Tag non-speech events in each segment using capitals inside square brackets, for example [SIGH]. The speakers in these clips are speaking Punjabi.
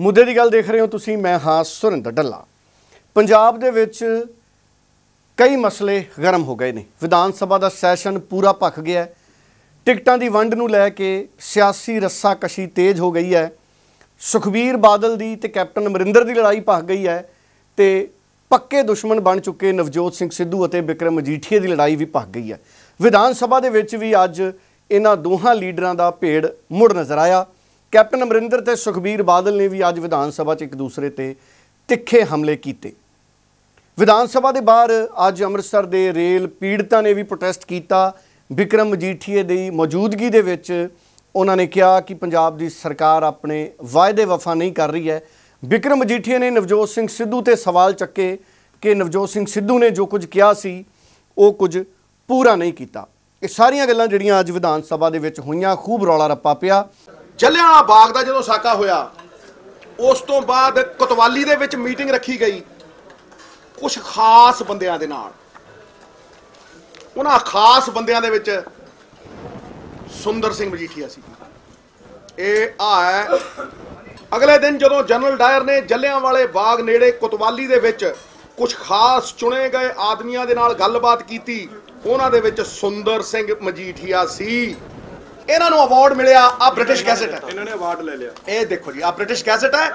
ਮੁੱਦੇ ਦੀ ਗੱਲ ਦੇਖ ਰਹੇ ਹੋ ਤੁਸੀਂ, ਮੈਂ ਹਾਂ ਸੁਰਿੰਦਰ ਡੱਲਾ। ਪੰਜਾਬ ਦੇ ਵਿੱਚ ਕਈ ਮਸਲੇ ਗਰਮ ਹੋ ਗਏ ਨੇ। ਵਿਧਾਨ ਸਭਾ ਦਾ ਸੈਸ਼ਨ ਪੂਰਾ ਭਖ ਗਿਆ ਟਿਕਟਾਂ ਦੀ ਵੰਡ ਨੂੰ ਲੈ ਕੇ ਸਿਆਸੀ ਰੱਸਾਕਸ਼ੀ ਤੇਜ਼ ਹੋ ਗਈ ਹੈ। ਸੁਖਬੀਰ ਬਾਦਲ ਦੀ ਤੇ ਕੈਪਟਨ ਅਮਰਿੰਦਰ ਦੀ ਲੜਾਈ ਭਖ ਗਈ ਹੈ ਤੇ ਪੱਕੇ ਦੁਸ਼ਮਣ ਬਣ ਚੁੱਕੇ ਨਵਜੋਤ ਸਿੰਘ ਸਿੱਧੂ ਅਤੇ ਵਿਕਰਮ ਮਜੀਠੀਆ ਦੀ ਲੜਾਈ ਵੀ ਭਖ ਗਈ ਹੈ। ਵਿਧਾਨ ਸਭਾ ਦੇ ਵਿੱਚ ਵੀ ਅੱਜ ਇਹਨਾਂ ਦੋਹਾਂ ਲੀਡਰਾਂ ਦਾ ਭੇੜ ਮੁੜ ਨਜ਼ਰ ਆਇਆ। ਕੈਪਟਨ ਅਮਰਿੰਦਰ ਤੇ ਸੁਖਬੀਰ ਬਾਦਲ ਨੇ ਵੀ ਅੱਜ ਵਿਧਾਨ ਸਭਾ 'ਚ ਇੱਕ ਦੂਸਰੇ ਤੇ ਤਿੱਖੇ ਹਮਲੇ ਕੀਤੇ। ਵਿਧਾਨ ਸਭਾ ਦੇ ਬਾਹਰ ਅੱਜ ਅੰਮ੍ਰਿਤਸਰ ਦੇ ਰੇਲ ਪੀੜਤਾਂ ਨੇ ਵੀ ਪ੍ਰੋਟੈਸਟ ਕੀਤਾ। ਵਿਕਰਮ ਮਜੀਠੀਏ ਦੀ ਮੌਜੂਦਗੀ ਦੇ ਵਿੱਚ ਉਹਨਾਂ ਨੇ ਕਿਹਾ ਕਿ ਪੰਜਾਬ ਦੀ ਸਰਕਾਰ ਆਪਣੇ ਵਾਅਦੇ ਵਫਾ ਨਹੀਂ ਕਰ ਰਹੀ ਹੈ। ਵਿਕਰਮ ਮਜੀਠੀਏ ਨੇ ਨਵਜੋਤ ਸਿੰਘ ਸਿੱਧੂ ਤੇ ਸਵਾਲ ਚੱਕੇ ਕਿ ਨਵਜੋਤ ਸਿੰਘ ਸਿੱਧੂ ਨੇ ਜੋ ਕੁਝ ਕਿਹਾ ਸੀ, ਉਹ ਕੁਝ ਪੂਰਾ ਨਹੀਂ ਕੀਤਾ। ਇਹ ਸਾਰੀਆਂ ਗੱਲਾਂ ਜਿਹੜੀਆਂ ਅੱਜ ਵਿਧਾਨ ਸਭਾ ਦੇ ਵਿੱਚ ਹੋਈਆਂ, ਖੂਬ ਰੌਲਾ ਰੱਪਾ ਪਿਆ। ਜਲਿਆਂਵਾਲਾ ਬਾਗ ਦਾ ਜਦੋਂ ਸਾਕਾ ਹੋਇਆ, ਉਸ ਤੋਂ ਬਾਅਦ ਕੋਤਵਾਲੀ ਦੇ ਵਿੱਚ ਮੀਟਿੰਗ ਰੱਖੀ ਗਈ ਕੁਝ ਖਾਸ ਬੰਦਿਆਂ ਦੇ ਨਾਲ। ਉਹਨਾਂ ਖਾਸ ਬੰਦਿਆਂ ਦੇ ਵਿੱਚ ਸੁੰਦਰ ਸਿੰਘ ਮਜੀਠੀਆ ਸੀ। ਇਹ ਆ ਹੈ, ਅਗਲੇ ਦਿਨ ਜਦੋਂ ਜਨਰਲ ਡਾਇਰ ਨੇ ਜਲਿਆਂਵਾਲੇ ਬਾਗ ਨੇੜੇ ਕੁਤਵਾਲੀ ਦੇ ਵਿੱਚ ਕੁਝ ਖਾਸ ਚੁਣੇ ਗਏ ਆਦਮੀਆਂ ਦੇ ਨਾਲ ਗੱਲਬਾਤ ਕੀਤੀ, ਉਹਨਾਂ ਦੇ ਵਿੱਚ ਸੁੰਦਰ ਸਿੰਘ ਮਜੀਠੀਆ ਸੀ। ਇਹਨਾਂ ਨੂੰ ਅਵਾਰਡ ਮਿਲਿਆ ਆ ਬ੍ਰਿਟਿਸ਼ ਗੈਜ਼ਟ ਹੈ। ਇਹਨਾਂ ਨੇ ਅਵਾਰਡ ਲੈ ਲਿਆ। ਇਹ ਦੇਖੋ ਜੀ ਆ ਬ੍ਰਿਟਿਸ਼ ਗੈਜ਼ਟ ਹੈ।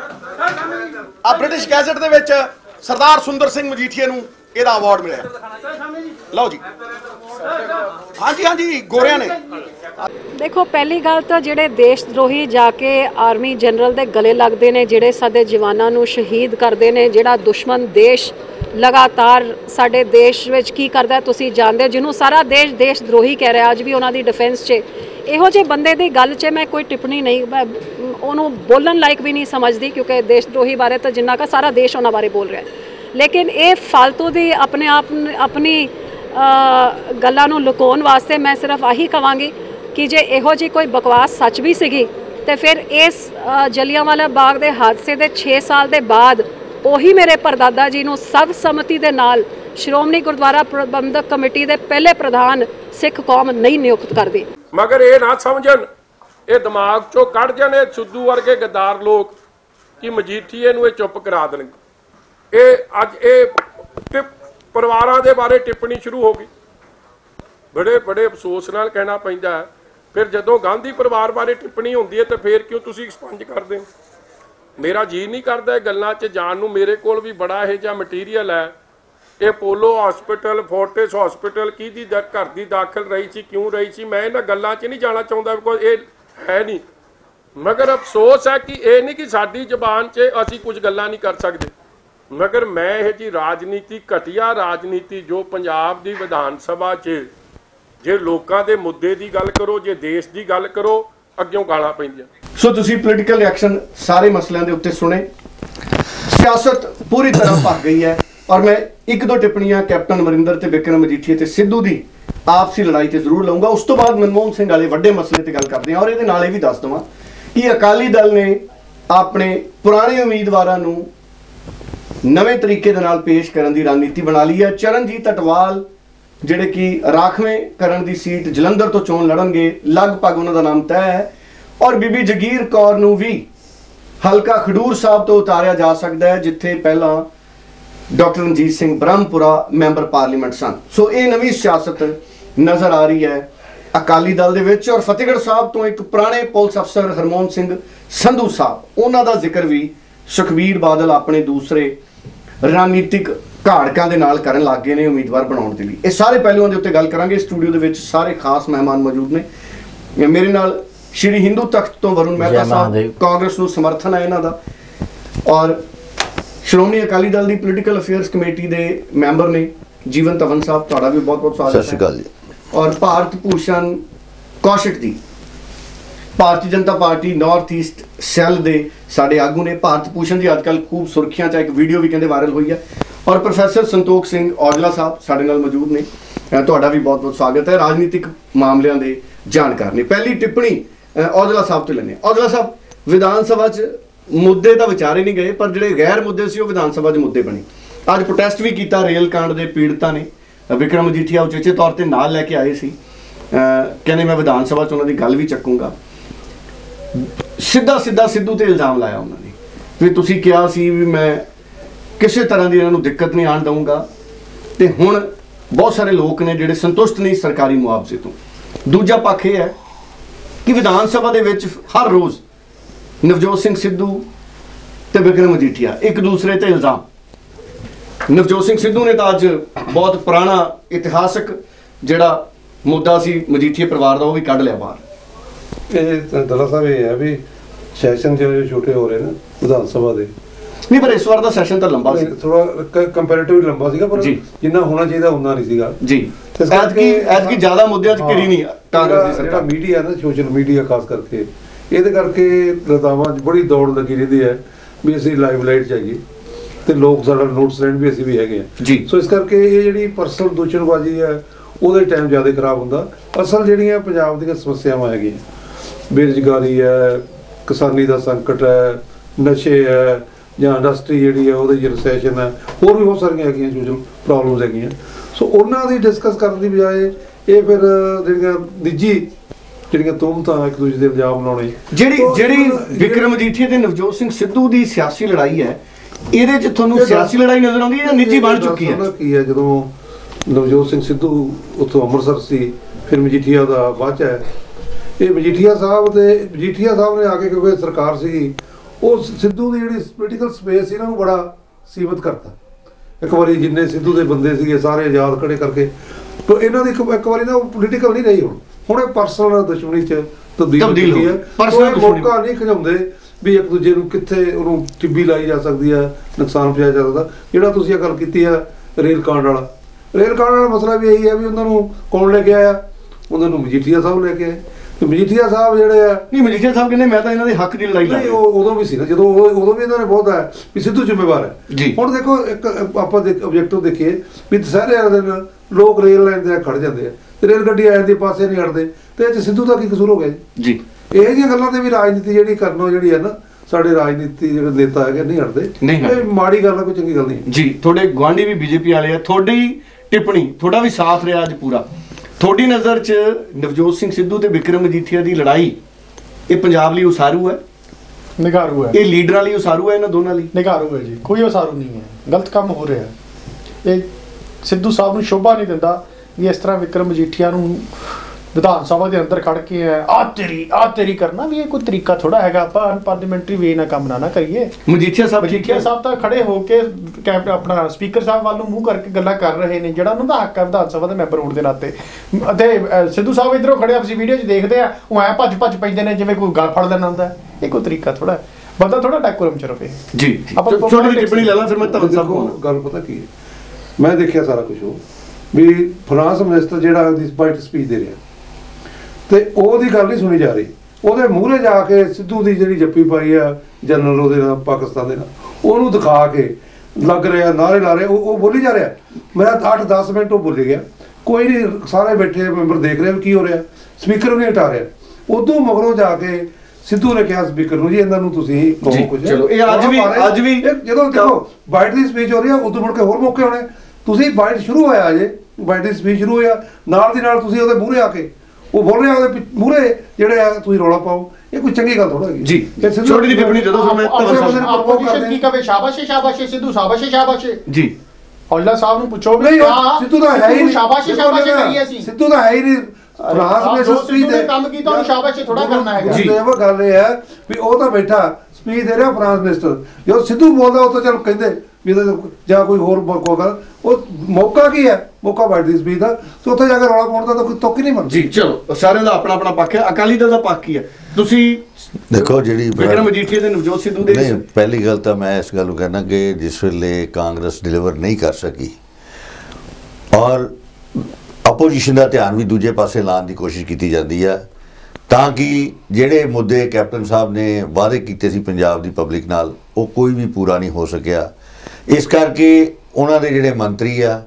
ਆ ਬ੍ਰਿਟਿਸ਼ ਗੈਜ਼ਟ ਦੇ ਵਿੱਚ ਸਰਦਾਰ ਸੁੰਦਰ ਸਿੰਘ ਮਜੀਠੀਆ ਨੂੰ ਇਹਦਾ ਅਵਾਰਡ ਮਿਲਿਆ। ਲਓ ਜੀ। ਹਾਂਜੀ ਹਾਂਜੀ ਗੋਰਿਆਂ ਨੇ। ਦੇਖੋ ਪਹਿਲੀ ਗੱਲ ਤਾਂ ਜਿਹੜੇ ਦੇਸ਼ ਦਰੋਹੀ ਜਾ ਕੇ ਆਰਮੀ ਜਨਰਲ ਦੇ ਗਲੇ ਲੱਗਦੇ ਨੇ ਜਿਹੜੇ ਸਾਡੇ ਜਵਾਨਾਂ ਨੂੰ ਸ਼ਹੀਦ ਕਰਦੇ ਨੇ ਜਿਹੜਾ ਦੁਸ਼ਮਣ ਦੇਸ਼ ਲਗਾਤਾਰ ਸਾਡੇ ਦੇਸ਼ ਵਿੱਚ ਕੀ ਕਰਦਾ ਤੁਸੀਂ ਜਾਣਦੇ ਹੋ ਜਿਹਨੂੰ ਸਾਰਾ ਦੇਸ਼ ਦੇਸ਼ ਦਰੋਹੀ ਕਹਿ ਰਿਹਾ ਅੱਜ ਵੀ ਉਹਨਾਂ ਦੀ ਡਿਫੈਂਸ 'ਚ ਇਹੋ ਜਿਹੇ ਬੰਦੇ ਦੀ ਗੱਲ 'ਚ ਮੈਂ ਕੋਈ ਟਿੱਪਣੀ ਨਹੀਂ ਮੈਂ ਉਹਨੂੰ ਬੋਲਣ ਲਾਇਕ ਵੀ ਨਹੀਂ ਸਮਝਦੀ ਕਿਉਂਕਿ ਦੇਸ਼ ਦਰੋਹੀ ਬਾਰੇ ਤਾਂ ਜਿੰਨਾ ਕਾ ਸਾਰਾ ਦੇਸ਼ ਉਹਨਾਂ ਬਾਰੇ ਬੋਲ ਰਿਹਾ। ਲੇਕਿਨ ਇਹ ਫालतू ਦੀ ਆਪਣੇ ਆਪ ਆਪਣੀ ਗੱਲਾਂ ਨੂੰ ਲੁਕਾਉਣ ਵਾਸਤੇ ਮੈਂ ਸਿਰਫ ਆਹੀ ਕਵਾਂਗੀ ਕਿ ਜੇ ਇਹੋ ਜੀ ਕੋਈ ਬਕਵਾਸ ਸੱਚ ਵੀ ਸੀਗੀ ਤੇ ਫਿਰ ਇਸ ਅ, ਜਲਿਆਂਵਾਲਾ ਬਾਗ ਦੇ ਹਾਦਸੇ ਦੇ 6 ਸਾਲ ਦੇ ਬਾਅਦ ਉਹੀ ਮੇਰੇ ਪਰਦਾਦਾ ਜੀ ਨੂੰ ਸਰਵ ਸੰਮਤੀ ਦੇ ਨਾਲ ਸ਼੍ਰੋਮਣੀ ਗੁਰਦੁਆਰਾ ਪ੍ਰਬੰਧਕ ਕਮੇਟੀ ਦੇ ਪਹਿਲੇ ਪ੍ਰਧਾਨ ਸਿੱਖ ਕੌਮ ਨਹੀਂ ਨਿਯੁਕਤ ਕਰਦੀ। ਮਗਰ ਇਹ ਨਾ ਸਮਝਣ, ਇਹ ਦਿਮਾਗ ਚੋਂ ਕੱਢ ਜਾਣੇ ਸਿੱਧੂ ਵਰਗੇ ਗੱਦਾਰ ਲੋਕ ਕਿ ਮਜੀਠੀਏ ਨੂੰ ਇਹ ਚੁੱਪ ਕਰਾ ਦੇਣਗੇ। ਇਹ ਅੱਜ ਇਹ ਪਰਿਵਾਰਾਂ ਦੇ ਬਾਰੇ ਟਿੱਪਣੀ ਸ਼ੁਰੂ ਹੋ ਗਈ। ਬੜੇ ਬੜੇ ਅਫਸੋਸ ਨਾਲ ਕਹਿਣਾ ਪੈਂਦਾ ਹੈ। ਫਿਰ ਜਦੋਂ ਗਾਂਧੀ ਪਰਿਵਾਰ ਬਾਰੇ ਟਿੱਪਣੀ ਹੁੰਦੀ ਹੈ ਤੇ ਫਿਰ ਕਿਉਂ ਤੁਸੀਂ ਐਕਸਪੰਜ ਕਰਦੇ ਹੋ? ਮੇਰਾ ਜੀ ਨਹੀਂ ਕਰਦਾ ਇਹ ਗੱਲਾਂ 'ਚ, ਜਾਣ ਨੂੰ ਮੇਰੇ ਕੋਲ ਵੀ ਬੜਾ ਇਹ ਜਿਹਾ ਮਟੀਰੀਅਲ ਹੈ। ਇਹ ਪੋਲੋ ਹਸਪੀਟਲ ਫੋਰਟਿਸ ਹਸਪੀਟਲ ਕਿਹਦੀ ਦ- ਘਰ ਦੀ ਦਾਖਲ ਰਹੀ ਸੀ, ਕਿਉਂ ਰਹੀ ਸੀ? ਮੈਂ ਇਹਨਾਂ ਗੱਲਾਂ 'ਚ ਨਹੀਂ ਜਾਣਾ ਚਾਹੁੰਦਾ ਬਿਕੋਜ਼ ਇਹ ਹੈ ਨਹੀਂ। ਮਗਰ ਅਫਸੋਸ ਹੈ ਕਿ ਇਹ ਨਹੀਂ ਕਿ ਸਾਡੀ ਜ਼ਬਾਨ 'ਚ ਅਸੀਂ ਕੁਝ ਗੱਲਾਂ ਨਹੀਂ ਕਰ ਸਕਦੇ। ਮਗਰ ਮੈਂ ਇਹ ਜੀ ਰਾਜਨੀਤੀ, ਘਟੀਆ ਰਾਜਨੀਤੀ, ਜੋ ਪੰਜਾਬ ਦੀ ਵਿਧਾਨ ਸਭਾ 'ਚ ਜੇ ਲੋਕਾਂ ਦੇ ਮੁੱਦੇ ਦੀ ਗੱਲ ਕਰੋ, ਜੇ ਦੇਸ਼ ਦੀ ਗੱਲ ਕਰੋ, ਅੱਗਿਓਂ ਗਾਲਾਂ ਪੈਂਦੀਆਂ। ਸੋ ਤੁਸੀਂ ਪੋਲੀਟੀਕਲ ਰਿਐਕਸ਼ਨ ਸਾਰੇ ਮਸਲਿਆਂ ਦੇ ਉੱਤੇ ਸੁਣੇ। ਸਿਆਸਤ ਪੂਰੀ ਤਰ੍ਹਾਂ ਭੱਗ ਗਈ ਹੈ। ਔਰ ਮੈਂ ਇੱਕ ਦੋ ਟਿੱਪਣੀਆਂ ਕੈਪਟਨ ਅਮਰਿੰਦਰ ਤੇ ਵਿਕਰਮ ਮਜੀਠੀਆ ਤੇ ਸਿੱਧੂ ਦੀ ਆਪਸੀ ਲੜਾਈ ਤੇ ਜ਼ਰੂਰ ਲਵਾਂਗਾ ਉਸ ਤੋਂ ਬਾਅਦ ਮਨਮੋਹਨ ਸਿੰਘ ਵਾਲੇ ਵੱਡੇ ਮਸਲੇ ਤੇ ਗੱਲ ਕਰਦੇ ਹਾਂ ਔਰ ਇਹਦੇ ਨਾਲ ਇਹ ਵੀ ਦੱਸ ਦਵਾਂ ਕਿ ਅਕਾਲੀ ਦਲ ਨੇ ਆਪਣੇ ਪੁਰਾਣੇ ਉਮੀਦਵਾਰਾਂ ਨੂੰ ਨਵੇਂ ਤਰੀਕੇ ਦੇ ਨਾਲ ਪੇਸ਼ ਕਰਨ ਦੀ ਰਣਨੀਤੀ ਬਣਾ ਲਈ ਹੈ। ਚਰਨਜੀਤ ਅਟਵਾਲ, ਜਿਹੜੇ ਕਿ ਰਾਖਵੇਂ ਕਰਨ ਦੀ ਸੀਟ ਜਲੰਧਰ ਤੋਂ ਚੋਣ ਲੜਨਗੇ, ਲਗਭਗ ਉਹਨਾਂ ਦਾ ਨਾਮ ਤੈਅ ਹੈ। ਔਰ ਬੀਬੀ ਜਗੀਰ ਕੌਰ ਨੂੰ ਵੀ ਹਲਕਾ ਖਡੂਰ ਸਾਹਿਬ ਤੋਂ ਉਤਾਰਿਆ ਜਾ ਸਕਦਾ ਹੈ, ਜਿੱਥੇ ਪਹਿਲਾਂ doctor Ranjit Singh Brahmpura member parliament ਸਨ। ਸੋ ਇਹ ਨਵੀਂ ਸਿਆਸਤ ਨਜ਼ਰ ਆ ਰਹੀ ਹੈ ਅਕਾਲੀ ਦਲ ਦੇ ਵਿੱਚ ਔਰ ਫਤਿਹਗੜ੍ਹ ਸਾਹਿਬ ਤੋਂ ਇੱਕ ਪੁਰਾਣੇ ਪੁਲਿਸ ਅਫਸਰ ਹਰਮੋਹਨ ਸਿੰਘ ਸੰਧੂ ਸਾਹਿਬ। ਉਹਨਾਂ ਦਾ ਜ਼ਿਕਰ ਵੀ ਸੁਖਬੀਰ ਬਾਦਲ ਆਪਣੇ ਦੂਸਰੇ ਰਣਨੀਤਿਕ ਘਾੜਕਾਂ ਦੇ ਨਾਲ ਕਰਨ ਲੱਗ ਗਏ ਨੇ ਉਮੀਦਵਾਰ ਬਣਾਉਣ ਦੇ ਲਈ। ਇਹ ਸਾਰੇ ਪਹਿਲੂਆਂ ਦੇ ਉੱਤੇ ਗੱਲ ਕਰਾਂਗੇ। ਸਟੂਡੀਓ ਦੇ ਵਿੱਚ ਸਾਰੇ ਖਾਸ ਮਹਿਮਾਨ ਮੌਜੂਦ ਨੇ। ਮੇਰੇ ਨਾਲ ਸ਼੍ਰੀ ਹਿੰਦੂ ਤਖਤ ਤੋਂ ਵਰੁਣ ਮਹਿਤਾ ਸਾਹਿਬ। ਕਾਂਗਰਸ ਨੂੰ ਸਮਰਥਨ ਹੈ ਇਹਨਾਂ ਦਾ। ਔਰ ਸ਼੍ਰੋਮਣੀ ਅਕਾਲੀ ਦਲ ਦੀ ਪੋਲੀਟੀਕਲ ਅਫੇਅਰਸ ਕਮੇਟੀ ਦੇ ਮੈਂਬਰ ਨੇ ਜੀਵਨ ਧਵਨ ਸਾਹਿਬ ਤੁਹਾਡਾ ਵੀ ਬਹੁਤ ਬਹੁਤ ਸਵਾਗਤ ਹੈ। ਸਤਿ ਸ਼੍ਰੀ ਅਕਾਲ ਜੀ। ਔਰ ਭਾਰਤ ਭੂਸ਼ਣ ਕੌਸ਼ਿਕ ਦੀ Bharatiya Janata party north east cell ਦੇ ਸਾਡੇ ਆਗੂ ਨੇ। ਭਾਰਤ ਭੂਸ਼ਣ ਦੀ ਅੱਜਕੱਲ ਖੂਬ ਸੁਰਖੀਆਂ 'ਚ ਇੱਕ ਵੀਡੀਓ ਵੀ ਕਹਿੰਦੇ ਵਾਇਰਲ ਹੋਈ ਹੈ ਔਰ ਪ੍ਰੋਫੈਸਰ ਸੰਤੋਖ ਸਿੰਘ ਔਜਲਾ ਸਾਹਿਬ ਸਾਡੇ ਨਾਲ ਮੌਜੂਦ ਨੇ। ਤੁਹਾਡਾ ਵੀ ਬਹੁਤ ਬਹੁਤ ਸਵਾਗਤ ਹੈ। ਰਾਜਨੀਤਿਕ ਮਾਮਲਿਆਂ ਦੇ ਜਾਣਕਾਰ ਨੇ। ਪਹਿਲੀ ਟਿੱਪਣੀ ਔਜਲਾ ਸਾਹਿਬ ਤੋਂ ਲੈਣੇ ਔਜਲਾ ਸਾਹਿਬ ਵਿਧਾਨ ਸਭਾ 'ਚ ਮੁੱਦੇ ਤਾਂ ਵਿਚਾਰੇ ਨਹੀਂ ਗਏ, ਪਰ ਜਿਹੜੇ ਗੈਰ ਮੁੱਦੇ ਸੀ, ਉਹ ਵਿਧਾਨ ਸਭਾ 'ਚ ਮੁੱਦੇ ਬਣੇ। ਅੱਜ ਪ੍ਰੋਟੈਸਟ ਵੀ ਕੀਤਾ, ਰੇਲ ਕਾਂਡ ਦੇ ਪੀੜਤਾਂ ਨੇ। ਵਿਕਰਮ ਮਜੀਠੀਆ ਉਚੇਚੇ ਤੌਰ ਤੇ ਨਾਲ ਲੈ ਕੇ ਆਏ ਸੀ। ਕਹਿੰਦੇ ਮੈਂ ਵਿਧਾਨ ਸਭਾ 'ਚ ਉਹਨਾਂ ਦੀ ਗੱਲ ਵੀ ਚੱਕੂੰਗਾ। ਸਿੱਧਾ ਸਿੱਧਾ ਸਿੱਧੂ ਤੇ ਇਲਜ਼ਾਮ ਲਾਇਆ ਉਹਨਾਂ ਨੇ ਵੀ ਤੁਸੀਂ ਕਿਹਾ ਸੀ ਵੀ ਮੈਂ ਕਿਸੇ ਤਰ੍ਹਾਂ ਦੀ ਇਹਨਾਂ ਨੂੰ ਦਿੱਕਤ ਨਹੀਂ ਆਣ ਦਊਂਗਾ। ਤੇ ਹੁਣ ਬਹੁਤ ਸਾਰੇ ਲੋਕ ਨੇ ਜਿਹੜੇ ਸੰਤੁਸ਼ਟ ਨਹੀਂ ਸਰਕਾਰੀ ਮੁਆਵਜ਼ੇ ਤੋਂ। ਦੂਜਾ ਪੱਖ ਇਹ ਹੈ ਕਿ ਵਿਧਾਨ ਸਭਾ ਦੇ ਵਿੱਚ ਹਰ ਰੋਜ਼ ਨਵਜੋਤ ਸਿੰਘ ਸਿੱਧੂ ਤੇ ਵਿਕਰਮ ਮਜੀਠੀਆ ਇੱਕ ਦੂਸਰੇ ਤੇ ਇਲਜ਼ਾਮ। ਨਵਜੋਤ ਸਿੰਘ ਸਿੱਧੂ ਨੇ ਤਾਂ ਅੱਜ ਬਹੁਤ ਪੁਰਾਣਾ ਇਤਿਹਾਸਕ ਜਿਹੜਾ ਮੁੱਦਾ ਸੀ ਮਜੀਠੀਆ ਪਰਿਵਾਰ ਦਾ ਉਹ ਵੀ ਕੱਢ ਲਿਆ ਬਾਹਰ। ਇਹ ਦਲਾ ਸਾਹਿਬ ਇਹ ਹੈ ਵੀ ਸੈਸ਼ਨ ਜਿਹੜੇ ਛੋਟੇ ਹੋ ਰਹੇ ਨੇ ਵਿਧਾਨ ਸਭਾ ਦੇ। ਨਹੀਂ ਪਰ ਇਸ ਵਾਰ ਦਾ ਸੈਸ਼ਨ ਤਾਂ ਲੰਬਾ ਸੀ। ਥੋੜਾ ਕੰਪੈਰੀਟਿਵਲੀ ਲੰਬਾ ਸੀਗਾ ਪਰ। ਜਿੰਨਾ ਹੋਣਾ ਚਾਹੀਦਾ ਉਹਨਾਂ ਨਹੀਂ ਸੀਗਾ। ਜੀ। ਐਤਕੀ ਐਤਕੀ ਜ਼ਿਆਦਾ ਮੁੱਦਿਆਂ 'ਚ ਘਿਰੀ ਨਹੀਂ ਕਾਂਗਰਸ ਦੀ ਸਰਕਾਰ। ਮੀਡੀਆ ਨਾ ਸੋਸ਼ਲ ਮੀਡੀਆ ਖਾਸ ਕਰਕੇ। ਇਹਦੇ ਕਰਕੇ ਰਤਾਵਾਂ 'ਚ ਬੜੀ ਦੌੜ ਲੱਗੀ ਰਹਿੰਦੀ ਹੈ ਵੀ ਅਸੀਂ ਲਾਈਵ ਲਾਈਟ ਚਾਹੀਏ ਤੇ ਲੋਕ ਸਾਡਾ ਨੋਟਸ ਲੈਣ ਵੀ ਅਸੀਂ ਵੀ ਹੈਗੇ ਆ ਜੀ। ਸੋ ਇਸ ਕਰਕੇ ਇਹ ਜਿਹੜੀ ਪਰਸਨਲ ਦੂਸ਼ਣਬਾਜ਼ੀ ਹੈ ਉਹਦੇ ਟਾਈਮ ਜ਼ਿਆਦਾ ਖਰਾਬ ਹੁੰਦਾ। ਅਸਲ ਜਿਹੜੀਆਂ ਪੰਜਾਬ ਦੀਆਂ ਸਮੱਸਿਆਵਾਂ ਹੈਗੀਆਂ ਬੇਰੁਜ਼ਗਾਰੀ ਹੈ ਕਿਸਾਨੀ ਦਾ ਸੰਕਟ ਹੈ ਨਸ਼ੇ ਹੈ ਜਾਂ ਇੰਡਸਟਰੀ ਜਿਹੜੀ ਹੈ ਉਹਦੇ ਚ ਰਿਸੈਸ਼ਨ ਹੈ ਹੋਰ ਵੀ ਬਹੁਤ ਸਾਰੀਆਂ ਹੈਗੀਆਂ ਸੋਸ਼ਲ ਪ੍ਰੋਬਲਮਸ ਹੈਗੀਆਂ। ਸੋ ਉਹਨਾਂ ਦੀ ਡਿਸਕਸ ਕਰਨ ਦੀ ਬਜਾਏ ਇਹ ਫਿਰ ਜਿਹੜੀਆਂ ਨਿੱਜੀ ਜਿਹੜੀਆਂ ਤੁਮਤਾਂ ਇੱਕ ਦੂਜੇ ਦੇ ਇਲਜ਼ਾਮ ਲਾਉਣੇ ਜਿਹੜੀ ਜਿਹੜੀ ਵਿਕਰਮ ਮਜੀਠੀਆ ਤੇ ਨਵਜੋਤ ਸਿੰਘ ਸਿੱਧੂ ਦੀ ਸਿਆਸੀ ਲੜਾਈ ਹੈ ਇਹਦੇ 'ਚ ਤੁਹਾਨੂੰ ਸਿਆਸੀ ਲੜਾਈ ਨਜ਼ਰ ਆਉਂਦੀ ਹੈ ਜਾਂ ਨਿੱਜੀ ਬਣ ਚੁੱਕੀ ਹੈ? ਕੀ ਹੈ ਜਦੋਂ ਨਵਜੋਤ ਸਿੰਘ ਸਿੱਧੂ ਉੱਥੋਂ ਅੰਮ੍ਰਿਤਸਰ ਸੀ ਫਿਰ ਮਜੀਠੀਆ ਦਾ ਬਾਅਦ ਹੈ ਇਹ ਮਜੀਠੀਆ ਸਾਹਿਬ ਤੇ ਮਜੀਠੀਆ ਸਾਹਿਬ ਨੇ ਆ ਕੇ ਕਿਉਂਕਿ ਸਰਕਾਰ ਸੀ ਉਹ ਸਿੱਧੂ ਦੀ ਜਿਹੜੀ ਪੋਲੀਟੀਕਲ ਸਪੇਸ ਸੀ ਇਹਨਾਂ ਨੂੰ ਬੜਾ ਸੀਮਤ ਕਰਤਾ। ਇੱਕ ਵਾਰੀ ਜਿੰਨੇ ਸਿੱਧੂ ਦੇ ਬੰਦੇ ਸੀਗੇ ਸਾਰੇ ਆਜ਼ਾਦ ਖੜੇ ਕਰਕੇ ਤਾਂ ਇਹਨਾਂ ਦੀ ਇੱਕ ਇੱਕ ਵਾਰੀ ਨਾ ਪੋਲੀਟੀਕਲ ਨਹੀਂ ਰਹੀ ਹੁਣ। ਹੁਣ ਇਹ ਪਰਸਨਲ ਦੁਸ਼ਮਣੀ ਚ ਤਬਦੀਲ ਹੋ ਹੋ ਹੈ। ਗਈ। ਉਹ ਇਹ ਦੁਸ਼ਮਣੀ। ਮੌਕਾ ਨਹੀਂ ਖਜਾਉਂਦੇ ਵੀ ਇੱਕ ਦੂਜੇ ਨੂੰ ਕਿੱਥੇ ਉਹਨੂੰ ਟਿੱਬੀ ਲਾਈ ਜਾ ਸਕਦੀ ਹੈ ਨੁਕਸਾਨ ਪਹੁੰਚਾਇਆ ਜਾ ਸਕਦਾ। ਜਿਹੜਾ ਤੁਸੀਂ ਇਹ ਗੱਲ ਕੀਤੀ ਹੈ ਰੇਲ ਕਾਂਡ ਵਾਲਾ। ਰੇਲ ਕਾਂਡ ਵਾਲਾ ਮਸਲਾ ਵੀ ਇਹੀ ਹੈ ਵੀ ਉਹਨਾਂ ਨੂੰ ਕੌਣ ਲੈ ਕੇ ਆਇਆ? ਉਹਨਾਂ ਨੂੰ ਮਜੀਠੀਆ ਸਾਹਿਬ ਲੈ ਕੇ ਆਏ। ਤੇ ਮਜੀਠੀਆ ਸਾਹਿਬ ਜਿਹੜੇ ਆ ਨਹੀਂ ਮਜੀਠੀਆ ਸਾਹਿਬ ਕਹਿੰਦੇ ਮੈਂ ਤਾਂ ਇਹਨਾਂ ਦੇ ਹੱਕ ਦੀ ਲੜਾਈ ਲੜ ਉਹ ਉਦੋਂ ਵੀ ਸੀ ਨਾ। ਜਦੋਂ ਉਹ- ਉਦੋਂ ਵੀ ਇਹਨਾਂ ਨੇ ਬਹੁਤ ਹੈ ਵੀ ਸਿੱਧੂ ਜ਼ਿੰਮੇਵਾਰ ਹੈ। ਜੀ। ਹੁਣ ਦੇਖੋ ਇੱਕ ਆਪਾਂ ਦੇ ਆਬਜੈਕਟਿਵ ਦੇਖੀਏ ਵੀ ਦੁਸਹਿਰੇ ਵਾਲੇ ਦਿਨ ਲੋਕ ਰੇਲ ਲਾਈਨ ਤੇ ਖੜ ਜਾਂਦੇ ਆ ਤੇ ਰੇਲ ਗੱਡੀ ਆ ਜਾਂਦੀ ਪਾਸੇ ਨਹੀਂ ਹਟਦੇ। ਤੇ ਇਹ ਚ ਸਿੱਧੂ ਦਾ ਕੀ ਕਸੂਰ ਹੋ ਗਿਆ ਜੀ? ਜੀ। ਇਹ ਜਿਹੀਆਂ ਗੱਲਾਂ ਤੇ ਵੀ ਰਾਜਨੀਤੀ ਜਿਹੜੀ ਕਰਨੋ ਜਿਹੜੀ ਹੈ ਨਾ ਸਾਡੇ ਰਾਜਨੀਤੀ ਜਿਹੜੇ ਨੇਤਾ ਹੈਗੇ ਨਹੀਂ ਹਟਦੇ। ਇਹ ਮਾੜੀ ਗੱਲ ਹੈ ਕੋਈ ਚੰਗੀ ਗੱਲ ਨਹੀਂ। ਜੀ ਤੁਹਾਡੇ ਗਵਾਂਢੀ ਵੀ ਬੀਜੇਪੀ ਵਾਲੇ ਆ ਤੁਹਾਡੀ ਟਿੱਪਣੀ ਤੁਹਾਡਾ ਵੀ ਸਾਥ ਰਿਹਾ ਅੱਜ ਪੂਰਾ। ਤੁਹਾਡੀ ਨਜ਼ਰ 'ਚ ਨਵਜੋਤ ਸਿੰਘ ਸਿੱਧੂ ਤੇ ਵਿਕਰਮ ਮਜੀਠੀਆ ਦੀ ਲੜਾਈ ਇਹ ਪੰਜਾਬ ਲਈ ਉਸਾਰੂ ਹੈ? ਨਿਗਾਰੂ ਹੈ। ਇਹ ਲੀਡਰਾਂ ਲਈ ਉਸਾਰੂ ਹੈ ਇਹਨਾਂ ਦੋਨਾਂ ਲਈ? ਨਿਗਾਰੂ ਹੈ ਜੀ ਕੋਈ ਉਸਾਰੂ ਨਹੀਂ ਹੈ। ਗਲਤ ਕੰਮ ਹੋ ਰਿਹਾ। ਹੈ। ਇਹ ਸਿੱਧੂ ਸਾਹਿਬ ਨੂੰ ਸ਼ੋਭਾ ਨਹੀਂ ਦਿੰਦਾ ਵੀ ਇਸ ਤਰ੍ਹਾਂ ਵਿਕਰਮ ਮਜੀਠੀਆ ਨੂੰ ਵਿਧਾਨ ਸਭਾ ਦੇ ਅੰਦਰ ਖੜ ਕੇ ਆ ਤੇਰੀ ਆ ਤੇਰੀ ਕਰਨਾ ਵੀ ਇਹ ਕੋਈ ਤਰੀਕਾ ਥੋੜਾ ਹੈਗਾ ਆਪਾਂ ਅਨਪਾਰਲੀਮੈਂਟਰੀ ਵੇ ਨਾਲ ਕੰਮ ਨਾ ਨਾ ਕਰੀਏ। ਮਜੀਠੀਆ ਸਾਹਿਬ ਮਜੀਠੀਆ ਸਾਹਿਬ ਤਾਂ ਖੜੇ ਹੋ ਕੇ ਕੈਪ ਆਪਣਾ ਸਪੀਕਰ ਸਾਹਿਬ ਵੱਲ ਨੂੰ ਮੂੰਹ ਕਰਕੇ ਗੱਲਾਂ ਕਰ ਰਹੇ ਨੇ ਜਿਹੜਾ ਉਹਨਾਂ ਦਾ ਹੱਕ ਹੈ ਵਿਧਾਨ ਸਭਾ ਦੇ ਮੈਂਬਰ ਹੋਣ ਦੇ ਨਾਤੇ। ਅਤੇ ਸਿੱਧੂ ਸਾਹਿਬ ਇਧਰੋਂ ਖੜੇ ਆ, ਅਸੀਂ ਵੀਡੀਓ 'ਚ ਦੇਖਦੇ ਆ ਉਹ ਐ ਭੱਜ ਭੱਜ ਪੈਂਦੇ ਨੇ ਜਿਵੇਂ ਕੋਈ ਗੱਲ ਫੜ ਲੈਣਾ ਹੁੰਦਾ ਹੈ। ਇਹ ਕੋਈ ਤਰੀਕਾ ਥੋੜਾ ਬੰਦਾ ਥੋੜਾ ਡੈਕੋਰਮ ਚ ਰਵੇ। ਜੀ। ਆਪਾਂ ਛੋਟੀ ਜਿਹੀ ਟਿੱਪਣੀ ਲੈ ਲਾਂ ਫਿਰ ਮੈਂ ਤੁਹਾਨੂੰ ਸਭ ਕਹੂੰਗਾ ਗੱਲ ਪਤਾ ਕੀ ਹੈ। ਮੈਂ ਦੇਖਿਆ ਸਾਰਾ ਕੁਝ ਉਹ। ਵੀ ਫਾਈਨਾਂਸ ਮਿਨਿਸਟਰ ਜਿਹੜਾ ਉਹਦੀ ਬਾਈਟ ਸਪੀਚ ਦੇ ਰਿਹਾ। ਤੇ ਉਹਦੀ ਗੱਲ ਨਹੀਂ ਸੁਣੀ ਜਾ ਰਹੀ। ਉਹਦੇ ਮੂਹਰੇ ਜਾ ਕੇ ਸਿੱਧੂ ਦੀ ਜਿਹੜੀ ਜੱਫੀ ਪਾਈ ਆ ਜਨਰਲ ਉਹਦੇ ਨਾਲ ਪਾਕਿਸਤਾਨ ਦੇ ਨਾਲ ਉਹਨੂੰ ਦਿਖਾ ਕੇ ਲੱਗ ਰਿਹਾ ਨਾਰੇ ਲਾ ਰਿਹਾ ਉਹ ਬੋਲੀ ਜਾ ਰਿਹਾ। ਮੇਰਾ 8-10 ਮਿੰਟ ਉਹ ਬੋਲੀ ਗਿਆ। ਕੋਈ ਨਹੀਂ ਸਾਰੇ ਬੈਠੇ ਮੈਂਬਰ ਦੇਖ ਰਹੇ ਕੀ ਹੋ ਰਿਹਾ। ਸਪੀਕਰ ਨੂੰ ਨਹੀਂ ਹਟਾ ਰਿਹਾ। ਉਦੋਂ ਮਗਰੋਂ ਜਾ ਕੇ ਸਿੱਧੂ ਨੇ ਕਿਹਾ ਸਪੀਕਰ ਨੂੰ ਜੀ ਇਹਨਾਂ ਨੂੰ ਤੁਸੀਂ ਕਹੋ ਕੁਝ ਚਲੋ, ਇਹ ਅੱਜ ਵੀ- ਅੱਜ ਵੀ- ਜਦੋਂ ਦੇਖੋ ਬਾਈਟ ਦੀ ਸਪੀਚ ਹੋ ਰਹੀ ਹੈ ਉਦੋਂ ਮੁੜ ਕੇ ਹੋਰ ਮੌਕੇ ਹੋਣੇ। ਤੁਸੀਂ ਬਾਈਟ ਸ਼ੁਰੂ ਹੋਇਆ ਜੇ ਬਾਈਟ ਦੀ ਸਪੀਚ ਸ਼ੁਰੂ ਹੋਇਆ ਨਾਲ ਦੀ ਨਾਲ ਤੁਸੀਂ ਉਹਦੇ ਮੂਹਰੇ ਆ ਕੇ ਉਹ ਬੋਲ ਰਿਹਾ ਉਹਦੇ ਮੂਹਰੇ ਜਿਹੜੇ ਆ ਤੁਸੀਂ ਰੌਲਾ ਪਾਓ। ਇਹ ਕੋਈ ਚੰਗੀ ਗੱਲ ਥੋੜਾ ਹੈਗੀ। ਜੀ। ਛੋਟੀ ਜਿਹੀ ਟਿੱਪਣੀ ਦੇ ਦਿਓ ਫਿਰ ਮੈਂ ਆਪੋ- ਤੁਹਾਨੂੰ ਆਪੋ- ਸਮਝ- ਆਪੋ- ਆਪੋ ਆਪੋਜੀਸ਼ਨ ਕਰਦੇ ਕੀ ਕਵੇ? ਸ਼ਾਬਾਸ਼ੇ ਸ਼ਾਬਾਸ਼ੇ ਸਿੱਧੂ ਸ਼ਾਬਾਸ਼ੇ ਸ਼ਾਬਾਸ਼ੇ ਜੀ। ਔਜਲਾ ਸਾਹਿਬ ਨੂੰ ਪੁੱਛੋ ਵੀ ਸਿੱਧੂ ਦਾ ਹੈ ਹੀ ਸ਼ਾਬਾਸ਼ੇ ਸ਼ਾਬਾਸ਼ੇ ਕਰੀਏ ਅਸੀਂ। ਸਿੱਧੂ ਦਾ ਹੈ ਹੀ ਨਹੀਂ। ਫਰਾਂਸ ਜੋ ਸਪੀਚ ਨੇ ਕੰਮ ਕੀਤਾ ਉਹਨੂੰ ਸ਼ਾਬਾਸ਼ੀ ਥੋੜ੍ਹਾ ਕਰਨਾ ਹੈਗਾ। ਜੀ ਇਹ ਗੱਲ ਇਹ ਹੈ ਵੀ ਉਹ ਤਾਂ ਬੈਠਾ ਸਪੀਚ ਦੇ ਰਿਹਾ ਫਰਾਂਸ ਮਿਨਿਸਟਰ ਜਦੋਂ ਸਿੱਧੂ ਬੋਲਦਾ ਉਹ ਤਾਂ ਚਲ ਕਹਿੰਦੇ ਵੀ ਜਾਂ ਕੋਈ ਹੋਰ ਗੱਲ ਉਹ ਮੌਕਾ ਕੀ ਹੈ? ਮੌਕਾ ਬਾਈਟ ਦੀ ਸਪੀਚ ਦਾ ਸੋ ਉੱਥੇ ਜਾ ਕੇ ਰੌਲਾ ਪਾਉਣ ਦਾ ਤਾਂ ਕੋਈ ਤੁੱਕ ਹੀ ਨਹੀਂ ਮੰਨਦਾ ਜੀ ਚਲੋ ਸਾਰਿਆਂ ਦਾ ਆਪਣਾ ਆਪਣਾ ਪੱਖ ਹੈ ਅਕਾਲੀ ਦਲ ਦਾ ਪੱਖ ਕੀ ਹੈ? ਤੁਸੀਂ ਦੇਖੋ ਜਿਹੜੀ ਵਿਕਰਮ ਮਜੀਠੀਆ ਤੇ ਨਵਜੋਤ ਸਿੱਧੂ ਦੇ ਨਹੀਂ ਪਹਿਲੀ ਗੱਲ ਤਾਂ ਮੈਂ ਇਸ ਗੱਲ ਨੂੰ ਕਹਿਣਾ ਕਿ ਜਿਸ ਵੇਲੇ ਕਾਂਗਰਸ ਡਿਲੀਵਰ ਨਹੀਂ ਕਰ ਸਕੀ ਔਰ ਆਪੋਜੀਸ਼ਨ ਦਾ ਧਿਆਨ ਵੀ ਦੂਜੇ ਪਾਸੇ ਲਾਉਣ ਦੀ ਕੋਸ਼ਿਸ਼ ਕੀਤੀ ਜਾਂਦੀ ਹੈ ਤਾਂ ਕਿ ਜਿਹੜੇ ਮੁੱਦੇ ਕੈਪਟਨ ਸਾਹਿਬ ਨੇ ਵਾਅਦੇ ਕੀਤੇ ਸੀ ਪੰਜਾਬ ਦੀ ਪਬਲਿਕ ਨਾਲ ਉਹ ਕੋਈ ਵੀ ਪੂਰਾ ਨਹੀਂ ਹੋ ਸਕਿਆ। ਇਸ ਕਰਕੇ ਉਹਨਾਂ ਦੇ ਜਿਹੜੇ ਮੰਤਰੀ ਆ,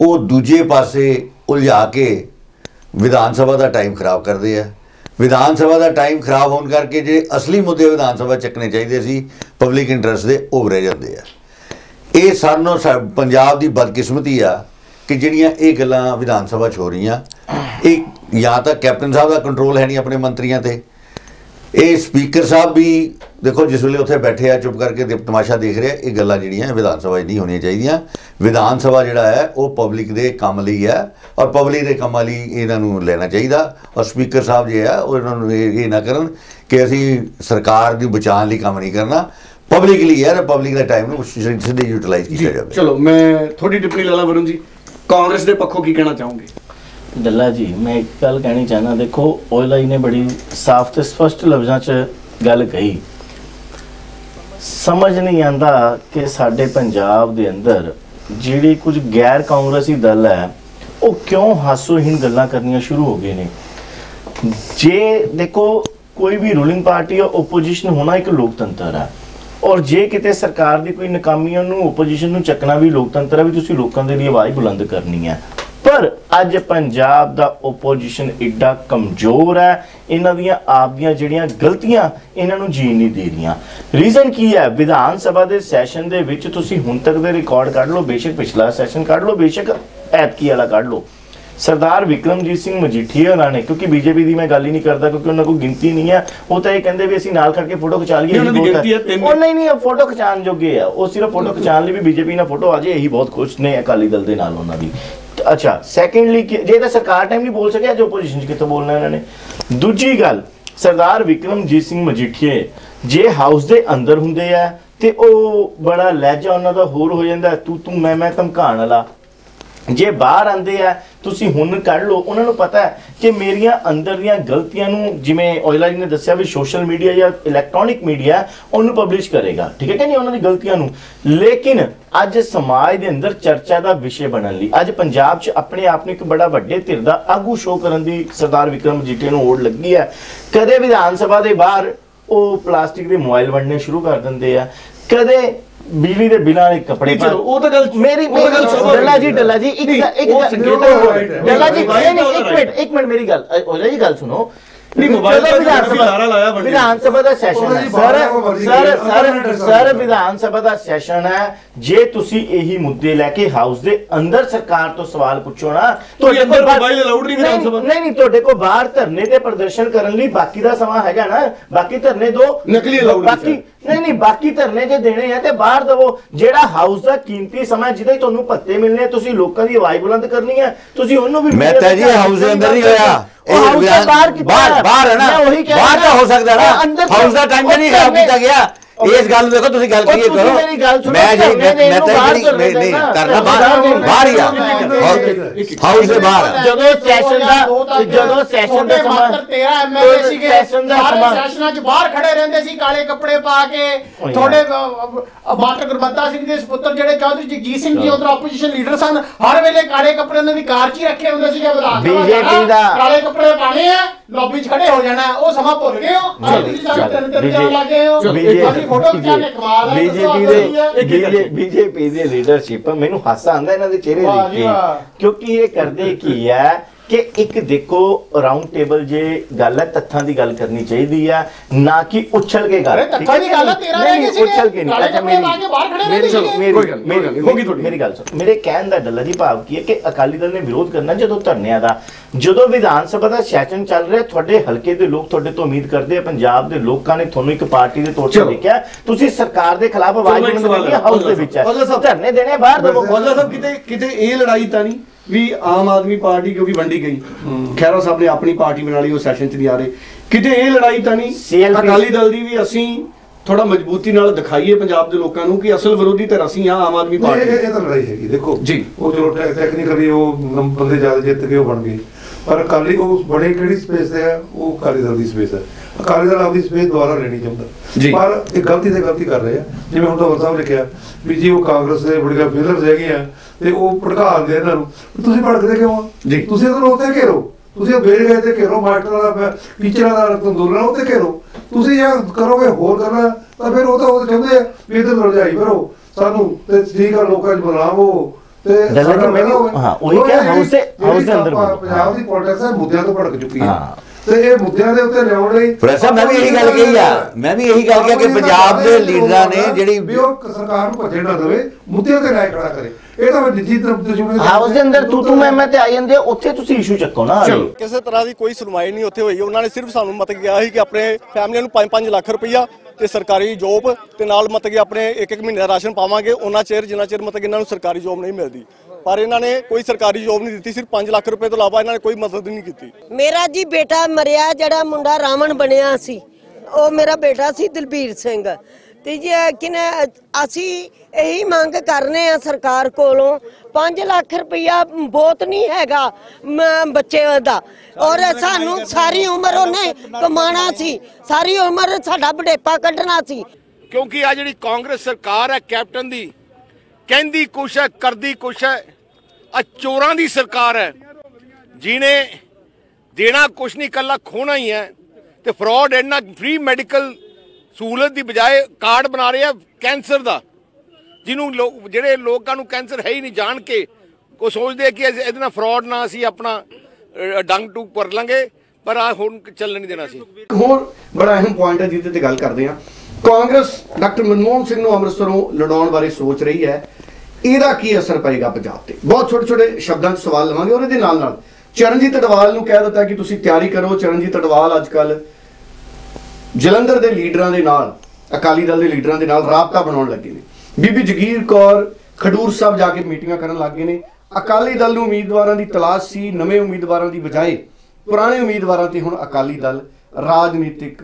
ਉਹ ਦੂਜੇ ਪਾਸੇ ਉਲਝਾ ਕੇ ਵਿਧਾਨ ਸਭਾ ਦਾ ਟਾਈਮ ਖਰਾਬ ਕਰਦੇ ਆ। ਵਿਧਾਨ ਸਭਾ ਦਾ ਟਾਈਮ ਖਰਾਬ ਹੋਣ ਕਰਕੇ ਜਿਹੜੇ ਅਸਲੀ ਮੁੱਦੇ ਵਿਧਾਨ ਸਭਾ ਚੱਕਣੇ ਚਾਹੀਦੇ ਸੀ ਪਬਲਿਕ ਇੰਟਰਸਟ ਦੇ ਉਹ ਰਹਿ ਜਾਂਦੇ ਆ। ਇਹ ਸਾਨੂੰ ਸਾ- ਪੰਜਾਬ ਦੀ ਬਦਕਿਸਮਤੀ ਆ ਕਿ ਜਿਹੜੀਆਂ ਇਹ ਗੱਲਾਂ ਵਿਧਾਨ ਸਭਾ 'ਚ ਹੋ ਰਹੀਆਂ, ਇਹ ਜਾਂ ਤਾਂ ਕੈਪਟਨ ਸਾਹਿਬ ਦਾ ਕੰਟਰੋਲ ਹੈ ਨਹੀਂ ਆਪਣੇ ਮੰਤਰੀਆਂ ਤੇ। ਇਹ ਸਪੀਕਰ ਸਾਹਿਬ ਵੀ ਦੇਖੋ ਜਿਸ ਵੇਲੇ ਉੱਥੇ ਬੈਠੇ ਆ ਚੁੱਪ ਕਰਕੇ ਤੇ ਤਮਾਸ਼ਾ ਦੇਖ ਰਹੇ ਇਹ ਗੱਲਾਂ ਜਿਹੜੀਆਂ ਵਿਧਾਨ ਸਭਾ 'ਚ ਨਹੀਂ ਹੋਣੀਆਂ ਚਾਹੀਦੀਆਂ। ਵਿਧਾਨ ਸਭਾ ਜਿਹੜਾ ਹੈ ਉਹ ਪਬਲਿਕ ਦੇ ਕੰਮ ਲਈ ਹੈ ਔਰ ਪਬਲਿਕ ਦੇ ਕੰਮਾਂ ਲਈ ਇਹਨਾਂ ਨੂੰ ਲੈਣਾ ਚਾਹੀਦਾ। ਔਰ ਸਪੀਕਰ ਸਾਹਿਬ ਜੇ ਆ ਉਹ ਇਹਨਾਂ ਨੂੰ ਇਹ ਇਹ ਨਾ ਕਰਨ ਕਿ ਅਸੀਂ ਸਰਕਾਰ ਦੀ ਬਚਾਉਣ ਲਈ ਕੰਮ ਨਹੀਂ ਕਰਨਾ। ਪਬਲਿਕ ਲਈ ਹੈ ਪਬਲਿਕ ਦਾ ਟਾਈਮ ਨੂੰ ਸਿੱਧੇ ਯੂਟਿਲਾਈਜ਼ ਕੀਤਾ ਜਾਵੇ। ਚਲੋ ਮੈਂ ਥੋੜੀ ਟਿੱਪਣੀ ਲਾ ਲਾ ਵਰੁਣ ਜੀ। ਕਾਂਗਰਸ ਦੇ ਪੱਖੋਂ ਕੀ ਕਹਿਣਾ ਚਾਹੋਗੇ? ਦੱਲਾ ਜੀ ਮੈਂ ਇੱਕ ਗੱਲ ਕਹਿਣੀ ਚਾਹਨਾ ਦੇਖੋ ਓਇਲਾਈ ਨੇ ਬੜੀ ਸਾਫ਼ ਤੇ ਸਪਸ਼ਟ ਲਫ਼ਜ਼ਾਂ 'ਚ ਗੱਲ ਕਹੀ। ਸਮਝ ਨਹੀਂ ਆਂਦਾ ਕਿ ਸਾਡੇ ਪੰਜਾਬ ਦੇ ਅੰਦਰ ਜਿਹੜੇ ਕੁਝ ਗੈਰ ਕਾਂਗਰਸੀ ਦਲ ਹੈ, ਉਹ ਕਿਉਂ ਹਾਸੋਹੀਣ ਗੱਲਾਂ ਕਰਨੀਆਂ ਸ਼ੁਰੂ ਹੋ ਗਏ ਨੇ? ਜੇ ਦੇਖੋ, ਕੋਈ ਵੀ ਰੂਲਿੰਗ ਪਾਰਟੀ ਜਾਂ ਓਪੋਜੀਸ਼ਨ ਹੋਣਾ ਇੱਕ ਲੋਕਤੰਤਰ ਹੈ। ਔਰ ਜੇ ਕਿਤੇ ਸਰਕਾਰ ਦੀ ਕੋਈ ਨਾਕਾਮੀਆਂ ਨੂੰ ਓਪੋਜੀਸ਼ਨ ਨੂੰ ਚੱਕਣਾ ਵੀ ਲੋਕਤੰਤਰ ਹੈ, ਵੀ ਤੁਸੀਂ ਲੋਕਾਂ ਦੇ ਲਈ ਆਵਾਜ਼ ਬੁਲੰਦ ਕਰਨੀ ਹੈ ਪਰ ਅੱਜ ਪੰਜਾਬ ਦਾ ਓਪੋਜੀਸ਼ਨ ਏਡਾ ਕਮਜ਼ੋਰ ਹੈ ਇਹਨਾਂ ਦੀਆਂ ਆਪਦੀਆਂ ਜਿਹੜੀਆਂ ਗਲਤੀਆਂ ਇਹਨਾਂ ਨੂੰ ਜੀਣ ਨਹੀਂ ਦੇ ਰਹੀਆਂ। ਰੀਜ਼ਨ ਕੀ ਹੈ? ਵਿਧਾਨ ਸਭਾ ਦੇ ਸੈਸ਼ਨ ਦੇ ਵਿੱਚ ਤੁਸੀਂ ਹੁਣ ਤੱਕ ਦੇ ਰਿਕਾਰਡ ਕੱਢ ਲਓ ਬੇਸ਼ੱਕ ਪਿਛਲਾ ਸੈਸ਼ਨ ਕੱਢ ਲਓ ਬੇਸ਼ੱਕ ਐਤਕੀ ਵਾਲਾ ਕੱਢ ਲਓ। ਸਰਦਾਰ ਵਿਕਰਮਜੀਤ ਸਿੰਘ ਮਜੀਠੀਆ ਉਹਨਾਂ ਨੇ ਕਿਉਂਕਿ ਬੀਜੇਪੀ ਦੀ ਮੈਂ ਗੱਲ ਹੀ ਨਹੀਂ ਕਰਦਾ ਕਿਉਂਕਿ ਉਹਨਾਂ ਕੋਲ ਗਿਣਤੀ ਨਹੀਂ ਹੈ ਉਹ ਤਾਂ ਇਹ ਕਹਿੰਦੇ ਵੀ ਅਸੀਂ ਨਾਲ ਖੜ ਕੇ ਫੋਟੋ ਖਿਚਾ ਲਈਏ ਉਹਨਾਂ ਦੀ ਗਿਣਤੀ ਹੈ ਤਿੰਨ। ਉਹ ਨਹੀਂ ਨਹੀਂ ਫੋਟੋ ਖਿਚਾਣ ਜੋਗੇ ਆ ਉਹ ਸਿਰਫ ਫੋਟੋ ਖਿਚਾਣ ਲਈ ਵੀ ਬੀਜੇਪੀ ਨਾਲ ਫੋਟੋ ਆ ਜਾਏ ਇਹੀ ਬਹੁਤ ਖੁਸ਼ ਨੇ ਅਕਾਲੀ ਦਲ ਦੇ ਨਾਲ ਉਹਨਾਂ ਦੀ। ਅੱਛਾ ਸੈਕੰਡਲੀ ਜੇ ਤਾਂ ਸਰਕਾਰ ਟਾਈਮ ਨਹੀਂ ਬੋਲ ਸਕਿਆ ਜੋ ਪੋਜੀਸ਼ਨ 'ਚ ਕਿੱਥੋਂ ਬੋਲਣਾ ਇਹਨਾਂ ਨੇ? ਦੂਜੀ ਗੱਲ, ਸਰਦਾਰ ਵਿਕਰਮਜੀਤ ਸਿੰਘ ਮਜੀਠੀਏ, ਜੇ ਹਾਊਸ ਦੇ ਅੰਦਰ ਹੁੰਦੇ ਆ ਤੇ ਉਹ ਬੜਾ ਲਹਿਜਾ ਉਹਨਾਂ ਦਾ ਹੋਰ ਹੋ ਜਾਂਦਾ ਤੂੰ ਤੂੰ, ਮੈਂ ਮੈਂ ਧਮਕਾਣ ਵਾਲਾ। ਜੇ ਬਾਹਰ ਆਂਦੇ ਆ, ਤੁਸੀਂ ਹੁਣ ਕੱਢ ਲਓ। ਉਹਨਾਂ ਨੂੰ ਪਤਾ ਹੈ ਕਿ ਮੇਰੀਆਂ ਅੰਦਰ ਦੀਆਂ ਗਲਤੀਆਂ ਨੂੰ ਜਿਵੇਂ ਔਇਲਾ ਜੀ ਨੇ ਦੱਸਿਆ ਵੀ ਸੋਸ਼ਲ ਮੀਡੀਆ ਜਾਂ ਇਲੈਕਟ੍ਰੋਨਿਕ ਮੀਡੀਆ ਉਹਨੂੰ ਪਬਲਿਸ਼ ਕਰੇਗਾ। ਠੀਕ ਹੈ ਕਿ ਨਹੀਂ? ਉਹਨਾਂ ਦੀ ਗਲਤੀਆਂ ਨੂੰ। ਲੇਕਿਨ ਅੱਜ ਸਮਾਜ ਦੇ ਅੰਦਰ ਚਰਚਾ ਦਾ ਵਿਸ਼ੇ ਬਣਨ ਲਈ, ਅੱਜ ਪੰਜਾਬ 'ਚ ਆਪਣੇ ਆਪ ਨੂੰ ਇੱਕ ਬੜਾ ਵੱਡੇ ਧਿਰ ਦਾ ਆਗੂ ਸ਼ੋਅ ਕਰਨ ਦੀ ਸਰਦਾਰ ਵਿਕਰਮ ਜੀਠੇ ਨੂੰ ਓੜ ਲੱਗੀ ਹੈ। ਕਦੇ ਵਿਧਾਨ ਸਭਾ ਦੇ ਬਾਹਰ ਉਹ ਪਲਾਸਟਿਕ ਦੇ ਮੋਬਾਈਲ ਵੰਡਣੇ ਸ਼ੁਰੂ ਕਰ ਦਿੰਦੇ ਆ। ਕਦੇ ਬਿਜਲੀ ਦੇ ਬਿਨਾਂ ਦੇ ਕੱਪੜੇ ਚਲੋ, ਉਹ ਤਾਂ ਗੱਲ- ਮੇਰੀ ਉਹ ਗੱਲ ਡੱਲਾ ਜੀ ਡੱਲਾ ਜੀ ਇੱਕ ਇੱਕ ਹੈ। ਡੱਲਾ ਜੀ ਨਹੀਂ ਇੱਕ ਮਿੰਟ ਇੱਕ ਮਿੰਟ ਮੇਰੀ ਗੱਲ ਉਹਦਾ ਜੀ ਗੱਲ ਸੁਣੋ ਨਹੀਂ, ਮੋਬਾਈਲ ਜਿਹੜਾ ਸਭਾ- ਨਾਰਾ ਲਾਇਆ ਨੇ। ਵਿਧਾਨ ਸਭਾ ਦਾ ਸੈਸ਼ਨ ਹੈ sir sir sir sir. Vidhan Sabha ਦਾ ਸੈਸ਼ਨ ਹੈ ਜੇ ਤੁਸੀਂ ਇਹੀ ਮੁੱਦੇ ਲੈ ਕੇ ਹਾਊਸ ਦੇ ਅੰਦਰ ਸਰਕਾਰ ਤੋਂ ਸਵਾਲ ਪੁੱਛੋ ਨਾ ਅੰਦਰ ਕੋਲ mobile allowed ਨਹੀਂ ਵਿਧਾਨ ਸਭਾ? ਨਹੀਂ ਨਹੀਂ ਤੁਹਾਡੇ ਕੋਲ ਬਾਹਰ ਧਰਨੇ ਤੇ ਪ੍ਰਦਰਸ਼ਨ ਕਰਨ ਲਈ ਬਾਕੀ ਦਾ ਸਮਾਂ ਹੈਗਾ ਨਾ ਬਾਕੀ ਧਰਨੇ ਦੋ ਨਕਲੀ ਨਹੀਂ ਬਾਕੀ। ਨਹੀਂ ਨਹੀਂ ਬਾਕੀ ਧਰਨੇ ਜੇ ਦੇਣੇ ਆ ਤੇ ਬਾਹਰ ਦਵੋ ਜਿਹੜਾ ਹਾਊਸ ਦਾ ਕੀਮਤੀ ਸਮਾਂ ਜਿਹਦੇ ਤੁਹਾਨੂੰ ਪੱਤੇ ਮਿਲਨੇ ਤੁਸੀਂ ਲੋਕਾਂ ਦੀ ਆਵਾਜ਼ ਬੁਲੰਦ ਕਰਨੀ ਹੈ ਤੁਸੀਂ ਉਹਨੂੰ ਵੀ ਮੈਂ ਤਾਂ ਜੀ ਹਾਊਸ ਦੇ ਅੰਦਰ ਨਹੀਂ ਹੋਇਆ ਉਹ ਹਾਊਸ ਦੇ ਬਾਹਰ ਕੀਤਾ ਬਾਹਰ ਬਾਹਰ ਹੈ ਨਾ? ਬਾਹਰ ਤਾਂ ਹੋ ਸਕਦਾ ਨਾ। ਹਾਊਸ ਦਾ ਟਾਈਮ ਤਾਂ ਨਹੀਂ ਖਰਾਬ ਕੀਤਾ ਗਿਆ। ਇਸ ਗੱਲ ਨੂੰ ਦੇਖੋ ਤੁਸੀਂ ਗੱਲ ਤੁਸੀਂ ਕਰੋ। ਮੈਂ ਜੀ ਮੈਂ ਤਾਂ ਨਹੀਂ ਨਹੀਂ। ਕਰਨਾ ਬਾਹਰ ਬਾਹਰ ਹੀ ਆ। ਹਾਊਸ ਦੇ ਬਾਹਰ। ਜਦੋਂ ਸੈਸ਼ਨ ਦਾ ਜਦੋਂ ਸੈਸ਼ਨ ਦਾ ਸਮਾਂ ਮਾਤਰ 13 ਐਮਐਲਏ ਸੀਗੇ ਸੈਸ਼ਨ ਦਾ ਸਮਾਂ ਸੈਸ਼ਨਾਂ 'ਚ ਬਾਹਰ ਖੜੇ ਰਹਿੰਦੇ ਸੀ ਕਾਲੇ ਕੱਪੜੇ ਪਾ ਕੇ। ਤੁਹਾਡੇ ਮਾਸਟਰ ਗੁਰਬੱਤਾ ਸਿੰਘ ਦੇ ਸੁਪੁੱਤਰ ਜਿਹੜੇ ਚੌਧਰੀ ਜਗਜੀਤ ਸਿੰਘ ਜੀ ਉਧਰ ਆਪੋਜੀਸ਼ਨ ਲੀਡਰ ਸਨ ਹਰ ਵੇਲੇ ਕਾਲੇ ਕੱਪੜੇ ਉਹਨਾਂ ਦੀ ਕਾਰ 'ਚ ਹੀ ਰੱਖੇ ਹੁੰਦੇ ਸੀਗੇ ਵਿਧਾਨ ਜਾਣਾ, ਦਾ- ਕਾਲੇ ਕੱਪੜੇ ਪਾਣੇ ਆ ਲੌਬੀ 'ਚ ਖੜੇ ਹੋ ਜਾਣਾ ਉਹ ਸਮਾਂ ਭੁੱਲ ਗਏ ਹੋ। ਅੱਜ ਤੁਸੀਂ ਸਾਨੂੰ ਤਿੰਨ ਤਿੰਨ ਜਾਣ ਲੱਗੇ ਹੋ। ਬੀਜੇਪੀ ਦੇ ਬੀਜੇਪੀ ਦੇ ਲੀਡਰਸ਼ਿਪ ਮੈਨੂੰ ਹਾਸਾ ਆਂਦਾ ਇਹਨਾਂ ਦੇ ਚਿਹਰੇ ਦੇਖ ਕੇ। ਕਿਉਂਕਿ ਇਹ ਕਰਦੇ ਕੀ ਹੈ ਕਿ ਇੱਕ ਦੇਖੋ ਰਾਉਂਡ ਟੇਬਲ ਜੇ ਗੱਲ ਹੈ ਤੱਥਾਂ ਦੀ ਗੱਲ ਕਰਨੀ ਚਾਹੀਦੀ ਹੈ ਨਾ ਕਿ ਉਛਲ ਕੇ ਗੱਲ ਤੱਥਾਂ ਦੀ ਗੱਲ ਹੈ, ਤੇਰਾਂ ਨਹੀਂ, ਰਹਿ ਨਹੀਂ, ਸੀਗੇ। ਉਛਲ ਕੇ ਨਹੀਂ। ਅੱਛਾ, ਮੇਰੀ- ਪਾ ਕੇ ਬਾਹਰ ਖੜੇ ਮੇਰੀ- ਹੋਗੀ ਤੁਹਾਡੀ। ਮੇਰੀ ਗੱਲ ਸੁਣ। ਮੇਰੇ ਕਹਿਣ ਦਾ ਡੱਲਾ ਜੀ ਭਾਵ ਕੀ ਹੈ ਕਿ ਅਕਾਲੀ ਦਲ ਨੇ ਵਿਰੋਧ ਕਰਨਾ ਜਦੋਂ ਧਰਨਿਆਂ ਦਾ। ਜਦੋਂ ਵਿਧਾਨ ਸਭਾ ਦਾ ਸੈਸ਼ਨ ਚੱਲ ਰਿਹਾ ਤੁਹਾਡੇ ਹਲਕੇ ਦੇ ਲੋਕ ਤੁਹਾਡੇ ਤੋਂ ਉਮੀਦ ਕਰਦੇ ਆ ਪੰਜਾਬ ਦੇ ਲੋਕਾਂ ਨੇ ਤੁਹਾਨੂੰ ਇੱਕ ਪਾਰਟੀ ਦੇ ਤੌਰ ਤੇ। ਦੇਖਿਆ। ਤੁਸੀਂ ਸਰਕਾਰ ਦੇ ਖਿਲਾਫ ਆਵਾਜ਼ ਹੈ ਹੈ, ਹਾਊਸ ਦੇ ਵਿੱਚ ਹੈ। ਧਰਨੇ ਦੇਣੇ ਬਾਹਰ ਦੇਵੋ। ਔਜਲਾ ਸਾਹਿਬ ਕਿਤੇ ਕਿਤੇ ਇਹ ਲੜਾਈ ਤਾਂ ਨਹੀਂ? ਵੀ ਆਮ ਆਦਮੀ ਪਾਰਟੀ ਕਿਉਂਕਿ ਵੰਡੀ ਗਈ। ਖੈਰਾ ਸਾਹਿਬ ਨੇ ਆਪਣੀ ਪਾਰਟੀ ਬਣਾ ਲਈ ਉਹ ਸੈਸ਼ਨ 'ਚ ਨਹੀਂ ਆ ਰਹੇ। ਕਿਤੇ ਇਹ ਲੜਾਈ ਤਾਂ ਨਹੀਂ ਅਕਾਲੀ ਦਲ ਦੀ ਵੀ ਅਸੀਂ ਥੋੜਾ ਮਜ਼ਬੂਤੀ ਨਾਲ ਦਿਖਾਈਏ ਪੰਜਾਬ ਦੇ ਲੋਕਾਂ ਨੂੰ ਕਿ ਅਸਲ ਵਿਰੋਧੀ ਤਾਂ ਅਸੀਂ ਆ ਆਮ ਆਦਮੀ ਇਹ ਪਾਰਟੀ। ਇਹ ਤਾਂ ਲੜਾਈ ਹੈਗੀ ਦੇਖੋ। ਜੀ। ਉਹ ਚਲੋ ਟੈਕਨੀਕਲੀ ਉਹ ਬੰਦੇ ਜ਼ਿਆਦਾ ਜਿੱਤ ਕੇ ਉਹ ਬਣ ਗਏ। ਪਰ ਅਕਾਲੀ ਉਹ ਬੜੇ ਕਿਹੜੀ ਸਪੇਸ ਤੇ ਹੈ? ਉਹ ਅਕਾਲੀ ਦਲ ਦੀ ਸਪੇਸ ਹੈ। ਅਕਾਲੀ ਦਲ ਆਪਦੀ ਸਪੇਸ ਦੁਬਾਰਾ ਲੈਣੀ ਚਾਹੁੰਦਾ। ਜੀ। ਪਰ ਇਹ ਗਲਤੀ ਤੇ ਗਲਤੀ ਕਰ ਰਹੇ ਆ। ਜਿਵੇਂ ਹੁਣ ਤਾਂ ਸਾਹਿਬ ਨੇ ਕਿਹਾ ਵੀ ਜੀ ਉਹ ਕਾਂਗਰਸ ਦੇ ਬੜੀਆਂ ਫੇਲਰਸ ਹੈਗੇ ਆ ਤੇ ਉਹ ਭੜਕਾਉਂਦੇ ਇਹਨਾਂ ਨੂੰ ਤੁਸੀਂ ਭੜਕਦੇ ਕਿਉਂ। ਤੁਸੀਂ ਉਹਨਾਂ ਨੂੰ ਉੱਥੇ ਘੇਰੋ ਤੁਸੀਂ ਉਹ ਬੇੜ ਗਏ ਤੇ ਘੇਰੋ ਮਾਸਟਰਾਂ ਦਾ ਟੀਚਰਾਂ ਦਾ ਅੰਦੋਲਨ ਉੱਥੇ ਘੇਰੋ ਤੁਸੀਂ ਜੇ ਕਰੋਗੇ ਹੋਰ ਕਰਨਾ ਤਾਂ ਫਿਰ ਉਹ ਤਾਂ ਉਹ ਚਾਹੁੰਦੇ ਆ ਵੀ ਇਧਰ ਲੜ ਜਾਈ ਕਰੋ ਸਾਨੂੰ ਤੇ ਠੀਕ ਆ ਲੋਕਾਂ 'ਚ ਬਦਲਾਵ ਹੋ ਤੇ। ਹਾਂ, ਉਹੀ ਕਿਹਾ, ਹਾਊਸ ਦੇ- ਹਾਊਸ ਦੇ ਅੰਦਰ। ਪੰਜਾਬ ਦੀ ਪੋਲਿਟਿਕਸ ਹੈ ਮੁੱਦਿਆਂ ਤੋਂ ਭੜਕ ਚੁੱਕੀ ਹਾਂ। ਤੇ ਇਹ ਮੁੱਦਿਆਂ ਦੇ ਉੱਤੇ ਲਿਆਉਣ ਲਈ ਪ੍ਰੋਫੈਸਰ ਸਾਹਿਬ, ਮੈਂ ਵੀ ਇਹੀ ਗੱਲ ਕਹੀ ਆ। ਮੈਂ ਵੀ ਇਹੀ ਗੱਲ ਕਿਹਾ ਕਿ ਪੰਜਾਬ ਦੇ ਲੀਡਰਾਂ ਨੇ ਜਿਹੜੀ- ਵੀ ਉਹ ਸਰਕਾਰ ਨੂੰ ਭੱਜਣ ਨਾ ਦੇਵੇ ਮੁੱਦਿਆਂ ਤੇ ਲੈ ਖੜਾ ਕਰੇ। ਇਹ ਤਾਂ ਮੈਂ ਨਿੱਜੀ ਤਰਫ ਤੋਂ ਜਿਵੇਂ ਹਾਊਸ ਦੇ ਅੰਦਰ ਤੂੰ ਤੂੰ ਮੈਂ ਮੈਂ ਤੇ ਆ ਜਾਂਦੇ ਉੱਥੇ ਤੁਸੀਂ ਇਸ਼ੂ ਚੱਕੋ ਨਾ ਚਲੋ। ਕਿਸੇ ਤਰ੍ਹਾਂ ਦੀ ਕੋਈ ਸੁਣਵਾਈ ਨਹੀਂ ਉੱਥੇ ਹੋਈ। ਉਹਨਾਂ ਨੇ ਸਿਰਫ ਸਾਨੂੰ ਮਤ ਗਿਆ ਸੀ ਕਿ ਆਪਣੇ ਫੈਮਲੀਆਂ ਨੂੰ 5-5 ਲੱਖ ਰੁਪਈਆ ਤੇ ਸਰਕਾਰੀ ਜੋਬ ਤੇ ਨਾਲ ਮਤਲਬ ਕਿ ਆਪਣੇ ਇੱਕ ਇੱਕ ਮਹੀਨੇ ਦਾ ਰਾਸ਼ਨ ਪਾਵਾਂਗੇ। ਉਹਨਾਂ ਚਿਰ ਜਿੰਨਾ ਚਿਰ ਮਤਲਬ ਕਿ ਇਹਨਾਂ ਨੂੰ ਸਰਕਾਰੀ ਜੋਬ ਨਹੀਂ ਮਿਲਦੀ। ਪਰ ਇਹਨਾਂ ਨੇ ਕੋਈ ਸਰਕਾਰੀ ਜੋਬ ਨਹੀਂ ਦਿੱਤੀ ਸਿਰਫ 5 ਲੱਖ ਰੁਪਏ ਤੋਂ ਇਲਾਵਾ ਇਹਨਾਂ ਨੇ ਕੋਈ ਮਦਦ ਨਹੀਂ ਕੀਤੀ। ਮੇਰਾ ਜੀ ਬੇਟਾ ਮਰਿਆ ਜਿਹੜਾ ਮੁੰਡਾ ਰਾਵਣ ਬਣਿਆ ਸੀ ਉਹ ਮੇਰਾ ਬੇਟਾ ਸੀ ਦਲਬੀਰ ਸਿੰਘ। ਤੇ ਜੀ ਕਿਨੇ ਅਸੀਂ ਇਹੀ ਮੰਗ ਕਰਨੇ ਆ ਸਰਕਾਰ ਕੋਲੋਂ 5 ਲੱਖ ਰੁਪਇਆ ਬਹੁਤ ਨਹੀਂ ਹੈਗਾ ਮ- ਬੱਚੇ ਦਾ। ਔਰ ਸਾਨੂੰ ਸਾਰੀ ਉਮਰ ਉਹਨੇ ਕਮਾਣਾ ਸੀ। ਸਾਰੀ ਉਮਰ ਸਾਡਾ ਬੁਢੇਪਾ ਕੱਢਣਾ ਸੀ। ਕਿਉਂਕਿ ਆ ਜਿਹੜੀ ਕਾਂਗਰਸ ਸਰਕਾਰ ਹੈ ਕੈਪਟਨ ਦੀ ਕਹਿੰਦੀ ਕੁਛ ਹੈ, ਕਰਦੀ ਕੁਛ ਹੈ। ਆ ਚੋਰਾਂ ਦੀ ਸਰਕਾਰ ਹੈ। ਜਿਹਨੇ ਦੇਣਾ ਕੁਛ ਨਹੀਂ ਕੱਲਾ ਖੋਣਾ ਹੀ ਹੈ। ਤੇ ਫਰਾਡ ਇੰਨਾ ਫ੍ਰੀ ਮੈਡੀਕਲ ਸਹੂਲਤ ਦੀ ਬਜਾਏ ਕਾਰਡ ਬਣਾ ਰਹੇ ਆ ਕੈਂਸਰ ਦਾ। ਜਿਹਨੂੰ ਲੋਕ ਜਿਹੜੇ ਲੋਕਾਂ ਨੂੰ ਕੈਂਸਰ ਹੈ ਹੀ ਨਹੀਂ, ਜਾਣ ਕੇ ਉਹ ਸੋਚਦੇ ਕਿ ਇਹਦੇ ਨਾਲ ਫਰਾਡ ਨਾ ਅਸੀਂ ਆਪਣਾ ਡੰਗ ਟੂਕ ਕਰ ਲਾਂਗੇ। ਪਰ ਆ ਹੁਣ ਚੱਲਣ ਨਹੀਂ ਦੇਣਾ ਸੀ ਇੱਕ ਹੋਰ ਬੜਾ ਅਹਿਮ ਪੁਆਇੰਟ ਹੈ ਜਿਹਦੇ ਤੇ ਗੱਲ ਕਰਦੇ ਹਾਂ। ਕਾਂਗਰਸ ਡਾਕਟਰ ਮਨਮੋਹਨ ਸਿੰਘ ਨੂੰ ਅੰਮ੍ਰਿਤਸਰੋਂ ਲੜਾਉਣ ਬਾਰੇ ਸੋਚ ਰਹੀ ਹੈ। ਇਹਦਾ ਕੀ ਅਸਰ ਪਏਗਾ ਪੰਜਾਬ ਤੇ? ਬਹੁਤ ਛੋਟੇ ਛੋਟੇ ਸ਼ਬਦਾਂ 'ਚ ਸਵਾਲ ਲਵਾਂਗੇ ਔਰ ਇਹਦੇ ਨਾਲ ਨਾਲ ਚਰਨਜੀਤ ਅਡਵਾਲ ਨੂੰ ਕਹਿ ਦਿੱਤਾ ਕਿ ਤੁਸੀਂ ਤਿਆਰੀ ਕਰੋ। ਚਰਨਜੀਤ ਅਡਵਾਲ ਅੱਜ ਕੱਲ ਜਲੰਧਰ ਦੇ ਲੀਡਰਾਂ ਦੇ ਨਾਲ, ਅਕਾਲੀ ਦਲ ਦੇ ਲੀਡਰਾਂ ਦੇ ਨਾਲ ਰਾਬਤਾ ਬਣਾਉਣ ਲੱਗੇ ਨੇ। ਬੀਬੀ ਜਗੀਰ ਕੌਰ ਖਡੂਰ ਸਾਹਿਬ ਜਾ ਕੇ ਮੀਟਿੰਗਾਂ ਕਰਨ ਲੱਗੇ ਨੇ। ਅਕਾਲੀ ਦਲ ਨੂੰ ਉਮੀਦਵਾਰਾਂ ਦੀ ਤਲਾਸ਼ ਸੀ, ਨਵੇਂ ਉਮੀਦਵਾਰਾਂ ਦੀ ਬਜਾਏ ਪੁਰਾਣੇ ਉਮੀਦਵਾਰਾਂ ਤੇ ਹੁਣ ਅਕਾਲੀ ਦਲ ਰਾਜਨੀਤਿਕ